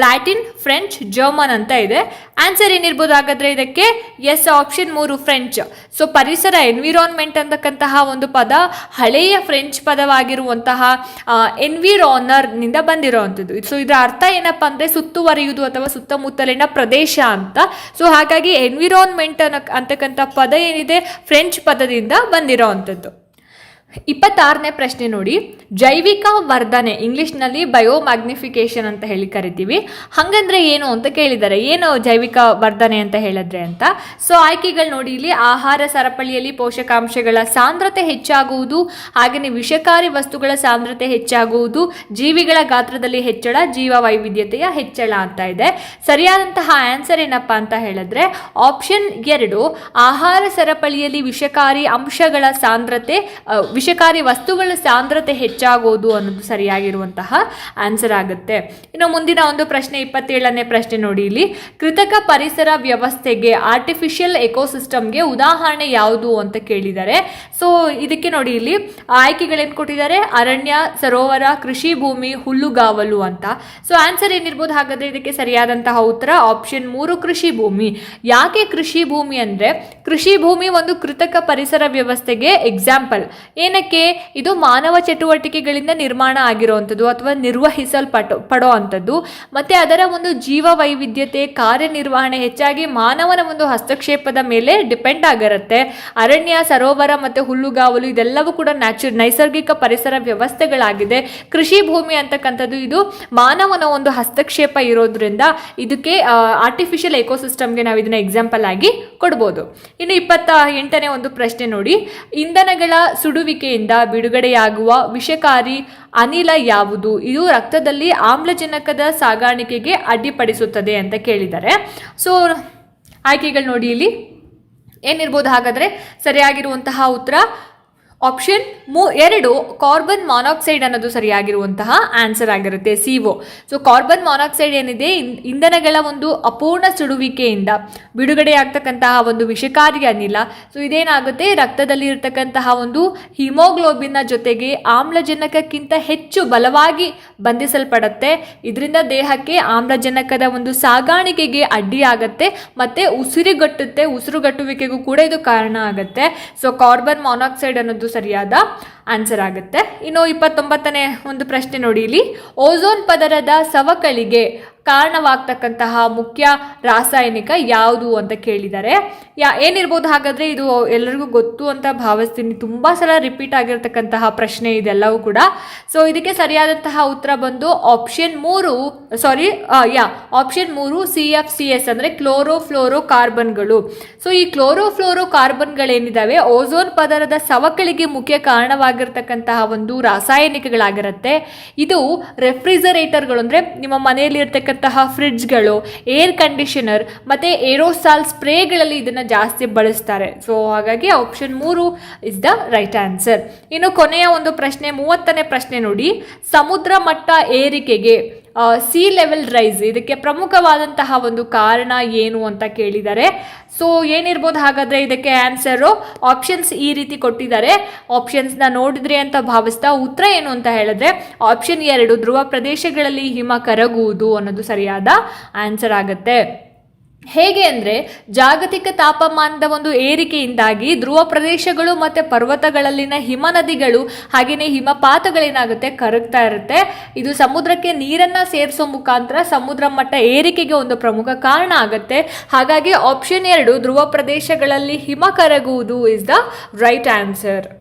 ಲ್ಯಾಟಿನ್ ಫ್ರೆಂಚ್ ಜರ್ಮನ್ ಅಂತ ಇದೆ. ಆನ್ಸರ್ ಏನಿರ್ಬೋದು ಹಾಗಾದ್ರೆ ಇದಕ್ಕೆ? ಎಸ್ ಆಪ್ಷನ್ ಮೂರು ಫ್ರೆಂಚ್ ಸೊ ಪರಿಸರ ಎನ್ವಿರಾನ್ಮೆಂಟ್ ಅಂತಕ್ಕಂತಹ ಒಂದು ಪದ ಹಳೆಯ ಫ್ರೆಂಚ್ ಪದವಾಗಿರುವಂತಹ ಎನ್ವಿರಾನರ್ನಿಂದ ಬಂದಿರುವಂಥದ್ದು. ಸೊ ಇದರ ಅರ್ಥ ಏನಪ್ಪಾ ಅಂದ್ರೆ ಸುತ್ತುವರಿಯುವುದು ಅಥವಾ ಸುತ್ತಮುತ್ತಲಿನ ಪ್ರದೇಶ ಅಂತ. ಸೊ ಹಾಗಾಗಿ ಎನ್ವಿರಾನ್ಮೆಂಟ್ ಅನ್ನ ಅಂತಕ್ಕಂಥ ಪದ ಏನಿದೆ? ಫ್ರೆಂಚ್ ಪದದಿಂದ ಬಂದಿರೋವಂಥದ್ದು. ಇಪ್ಪತ್ತಾರನೇ ಪ್ರಶ್ನೆ ನೋಡಿ. ಜೈವಿಕ ವರ್ಧನೆ, ಇಂಗ್ಲಿಷ್ನಲ್ಲಿ ಬಯೋಮ್ಯಾಗ್ನಿಫಿಕೇಶನ್ ಅಂತ ಹೇಳಿ ಕರಿತೀವಿ. ಹಂಗಂದ್ರೆ ಏನು ಅಂತ ಕೇಳಿದ್ದಾರೆ ಏನು ಜೈವಿಕ ವರ್ಧನೆ ಅಂತ ಹೇಳಿದ್ರೆ ಅಂತ. ಸೊ ಆಯ್ಕೆಗಳು ನೋಡಿ ಇಲ್ಲಿ. ಆಹಾರ ಸರಪಳಿಯಲ್ಲಿ ಪೋಷಕಾಂಶಗಳ ಸಾಂದ್ರತೆ ಹೆಚ್ಚಾಗುವುದು. ಹಾಗೆಯೇ ವಿಷಕಾರಿ ವಸ್ತುಗಳ ಸಾಂದ್ರತೆ ಹೆಚ್ಚಾಗುವುದು. ಜೀವಿಗಳ ಗಾತ್ರದಲ್ಲಿ ಹೆಚ್ಚಳ ಜೀವ ವೈವಿಧ್ಯತೆಯ ಹೆಚ್ಚಳ ಅಂತ ಇದೆ. ಸರಿಯಾದಂತಹ ಆನ್ಸರ್ ಏನಪ್ಪಾ ಅಂತ ಹೇಳಿದ್ರೆ, ಆಪ್ಷನ್ ಎರಡು, ಆಹಾರ ಸರಪಳಿಯಲ್ಲಿ ವಿಷಕಾರಿ ಅಂಶಗಳ ಸಾಂದ್ರತೆ ವಿಷಕಾರಿ ವಸ್ತುಗಳ ಸಾಂದ್ರತೆ ಹೆಚ್ಚಾಗೋದು ಅನ್ನೋದು ಸರಿಯಾಗಿರುವಂತಹ ಆನ್ಸರ್ ಆಗುತ್ತೆ. ಇನ್ನು ಮುಂದಿನ ಒಂದು ಪ್ರಶ್ನೆ ಇಪ್ಪತ್ತೇಳನೇ ಪ್ರಶ್ನೆ ನೋಡಿ ಇಲ್ಲಿ. ಕೃತಕ ಪರಿಸರ ವ್ಯವಸ್ಥೆಗೆ ಆರ್ಟಿಫಿಷಿಯಲ್ ಎಕೋಸಿಸ್ಟಮ್ಗೆ ಉದಾಹರಣೆ ಯಾವುದು ಅಂತ ಕೇಳಿದ್ದಾರೆ ಸೊ ಇದಕ್ಕೆ ನೋಡಿ ಇಲ್ಲಿ, ಆಯ್ಕೆಗಳೇನು ಕೊಟ್ಟಿದ್ದಾರೆ? ಅರಣ್ಯ, ಸರೋವರ, ಕೃಷಿ ಭೂಮಿ, ಹುಲ್ಲುಗಾವಲು ಅಂತ. ಸೊ ಆನ್ಸರ್ ಏನಿರ್ಬೋದು? ಹಾಗಾದರೆ ಇದಕ್ಕೆ ಸರಿಯಾದಂತಹ ಉತ್ತರ ಆಪ್ಷನ್ ಮೂರು, ಕೃಷಿ ಭೂಮಿ. ಯಾಕೆ ಕೃಷಿ ಭೂಮಿ ಅಂದರೆ, ಕೃಷಿ ಭೂಮಿ ಒಂದು ಕೃತಕ ಪರಿಸರ ವ್ಯವಸ್ಥೆಗೆ ಎಕ್ಸಾಂಪಲ್ ಏನಕ್ಕೆ? ಇದು ಮಾನವ ಚಟುವಟಿಕೆಗಳಿಂದ ನಿರ್ಮಾಣ ಆಗಿರುವಂಥದ್ದು ಅಥವಾ ನಿರ್ವಹಿಸಲ್ಪಟ್ಟು ಪಡೋ ಅಂಥದ್ದು ಮತ್ತೆ ಅದರ ಒಂದು ಜೀವ ವೈವಿಧ್ಯತೆ ಕಾರ್ಯನಿರ್ವಹಣೆ ಹೆಚ್ಚಾಗಿ ಮಾನವನ ಒಂದು ಹಸ್ತಕ್ಷೇಪದ ಮೇಲೆ ಡಿಪೆಂಡ್ ಆಗಿರುತ್ತೆ. ಅರಣ್ಯ, ಸರೋವರ ಮತ್ತೆ ಹುಲ್ಲುಗಾವಲು ಇದೆಲ್ಲವೂ ಕೂಡ ನ್ಯಾಚು ನೈಸರ್ಗಿಕ ಪರಿಸರ ವ್ಯವಸ್ಥೆಗಳಾಗಿದೆ. ಕೃಷಿ ಭೂಮಿ ಅಂತಕ್ಕಂಥದ್ದು ಇದು ಮಾನವನ ಒಂದು ಹಸ್ತಕ್ಷೇಪ ಇರೋದ್ರಿಂದ ಇದಕ್ಕೆ ಆರ್ಟಿಫಿಷಿಯಲ್ ಎಕೋಸಿಸ್ಟಮ್ಗೆ ನಾವು ಇದನ್ನ ಎಕ್ಸಾಂಪಲ್ ಆಗಿ ಕೊಡ್ಬೋದು. ಇನ್ನು ಇಪ್ಪತ್ತ ಎಂಟನೇ ಒಂದು ಪ್ರಶ್ನೆ ನೋಡಿ. ಇಂಧನಗಳ ಸುಡುವಿಕೆಯಿಂದ ಬಿಡುಗಡೆಯಾಗುವ ವಿಷಕಾರಿ ಅನಿಲ ಯಾವುದು? ಇದು ರಕ್ತದಲ್ಲಿ ಆಮ್ಲಜನಕದ ಸಾಗಾಣಿಕೆಗೆ ಅಡ್ಡಿಪಡಿಸುತ್ತದೆ ಅಂತ ಕೇಳಿದ್ದಾರೆ. ಸೊ ಆಯ್ಕೆಗಳು ನೋಡಿ ಇಲ್ಲಿ. ಏನಿರ್ಬೋದು ಹಾಗಾದರೆ ಸರಿಯಾಗಿರುವಂತಹ ಉತ್ತರ ಆಪ್ಷನ್ ಮೂ ಎರಡು ಕಾರ್ಬನ್ ಮಾನಾಕ್ಸೈಡ್ ಅನ್ನೋದು ಸರಿಯಾಗಿರುವಂತಹ ಆನ್ಸರ್ ಆಗಿರುತ್ತೆ C O so carbon monoxide ಏನಿದೆ? ಇಂಧನಗಳ ಒಂದು ಅಪೂರ್ಣ ಸುಡುವಿಕೆಯಿಂದ ಬಿಡುಗಡೆಯಾಗ್ತಕ್ಕಂತಹ ಒಂದು ವಿಷಕಾರಿ ಅನಿಲ. ಸೊ ಇದೇನಾಗುತ್ತೆ? ರಕ್ತದಲ್ಲಿ ಇರತಕ್ಕಂತಹ ಒಂದು ಹಿಮೋಗ್ಲೋಬಿನ್ನ ಜೊತೆಗೆ ಆಮ್ಲಜನಕಕ್ಕಿಂತ ಹೆಚ್ಚು ಬಲವಾಗಿ ಬಂಧಿಸಲ್ಪಡುತ್ತೆ. ಇದರಿಂದ ದೇಹಕ್ಕೆ ಆಮ್ಲಜನಕದ ಒಂದು ಸಾಗಾಣಿಕೆಗೆ ಅಡ್ಡಿಯಾಗತ್ತೆ ಮತ್ತೆ ಉಸಿರುಗಟ್ಟುತ್ತೆ, ಉಸಿರುಗಟ್ಟುವಿಕೆಗೂ ಕೂಡ ಇದು ಕಾರಣ ಆಗುತ್ತೆ. ಸೊ ಕಾರ್ಬನ್ ಮಾನಾಕ್ಸೈಡ್ ಅನ್ನೋದು ಸರಿಯಾದ ಆನ್ಸರ್ ಆಗುತ್ತೆ. ಇನ್ನು ಇಪ್ಪತ್ತೊಂಬತ್ತನೇ ಒಂದು ಪ್ರಶ್ನೆ ನೋಡಿ ಇಲ್ಲಿ. ಓಝೋನ್ ಪದರದ ಸವಕಳಿಗೆ ಕಾರಣವಾಗ್ತಕ್ಕಂತಹ ಮುಖ್ಯ ರಾಸಾಯನಿಕ ಯಾವುದು ಅಂತ ಕೇಳಿದ್ದಾರೆ ಯಾ, ಏನಿರ್ಬೋದು ಹಾಗಾದರೆ ಇದು ಎಲ್ಲರಿಗೂ ಗೊತ್ತು ಅಂತ ಭಾವಿಸ್ತೀನಿ. ತುಂಬ ಸಲ ರಿಪೀಟ್ ಆಗಿರ್ತಕ್ಕಂತಹ ಪ್ರಶ್ನೆ ಇದೆಲ್ಲವೂ ಕೂಡ. ಸೊ ಇದಕ್ಕೆ ಸರಿಯಾದಂತಹ ಉತ್ತರ ಬಂದು ಆಪ್ಷನ್ ಮೂರು ಸಾರಿ ಯಾ ಆಪ್ಷನ್ ಮೂರು ಸಿ ಎಫ್ ಸಿ ಎಸ್ ಅಂದರೆ ಕ್ಲೋರೋ ಫ್ಲೋರೋ ಕಾರ್ಬನ್ಗಳು ಸೊ ಈ ಕ್ಲೋರೋ ಫ್ಲೋರೋ ಕಾರ್ಬನ್ಗಳೇನಿದ್ದಾವೆ ಓಝೋನ್ ಪದರದ ಸವಕಳಿಗೆ ಮುಖ್ಯ ಕಾರಣವಾಗಿರ್ತಕ್ಕಂತಹ ಒಂದು ರಾಸಾಯನಿಕಗಳಾಗಿರುತ್ತೆ. ಇದು ರೆಫ್ರಿಜರೇಟರ್ಗಳು ಅಂದರೆ ನಿಮ್ಮ ಮನೆಯಲ್ಲಿ ಇರ್ತಕ್ಕಂತಹ ಫ್ರಿಡ್ಜ್ಗಳು ಏರ್ ಕಂಡೀಷನರ್ ಮತ್ತು ಏರೋಸಾಲ್ ಸ್ಪ್ರೇಗಳಲ್ಲಿ ಇದನ್ನು ಜಾಸ್ತಿ ಬಳಸ್ತಾರೆ. ಸೊ ಹಾಗಾಗಿ ಆಪ್ಷನ್ ಮೂರು ಇಸ್ ದ ರೈಟ್ ಆನ್ಸರ್ ಇನ್ನು ಕೊನೆಯ ಒಂದು ಪ್ರಶ್ನೆ, ಮೂವತ್ತನೇ ಪ್ರಶ್ನೆ ನೋಡಿ. ಸಮುದ್ರ ಮಟ್ಟ ಏರಿಕೆಗೆ ಸಿ ಲೆವೆಲ್ ರೈಸ್ ಇದಕ್ಕೆ ಪ್ರಮುಖವಾದಂತಹ ಒಂದು ಕಾರಣ ಏನು ಅಂತ ಕೇಳಿದ್ದಾರೆ ಸೊ ಏನಿರ್ಬೋದು ಹಾಗಾದರೆ ಇದಕ್ಕೆ ಆನ್ಸರು ಆಪ್ಷನ್ಸ್ ಈ ರೀತಿ ಕೊಟ್ಟಿದ್ದಾರೆ. ಆಪ್ಷನ್ಸ್ನ ನೋಡಿದ್ರಿ ಅಂತ ಭಾವಿಸ್ತಾ ಉತ್ತರ ಏನು ಅಂತ ಹೇಳಿದ್ರೆ ಆಪ್ಷನ್ ಎರಡು, ಧ್ರುವ ಪ್ರದೇಶಗಳಲ್ಲಿ ಹಿಮ ಕರಗುವುದು ಅನ್ನೋದು ಸರಿಯಾದ ಆನ್ಸರ್ ಆಗುತ್ತೆ. ಹೇಗೆ ಅಂದರೆ ಜಾಗತಿಕ ತಾಪಮಾನದ ಒಂದು ಏರಿಕೆಯಿಂದಾಗಿ ಧ್ರುವ ಪ್ರದೇಶಗಳು ಮತ್ತು ಪರ್ವತಗಳಲ್ಲಿನ ಹಿಮ ನದಿಗಳು ಹಾಗೆಯೇ ಹಿಮಪಾತಗಳೇನಾಗುತ್ತೆ ಕರಗ್ತಾ ಇರುತ್ತೆ. ಇದು ಸಮುದ್ರಕ್ಕೆ ನೀರನ್ನು ಸೇರಿಸೋ ಮುಖಾಂತರ ಸಮುದ್ರ ಮಟ್ಟ ಏರಿಕೆಗೆ ಒಂದು ಪ್ರಮುಖ ಕಾರಣ ಆಗುತ್ತೆ. ಹಾಗಾಗಿ ಆಪ್ಷನ್ ಎರಡು, ಧ್ರುವ ಪ್ರದೇಶಗಳಲ್ಲಿ ಹಿಮ ಕರಗುವುದು is the right answer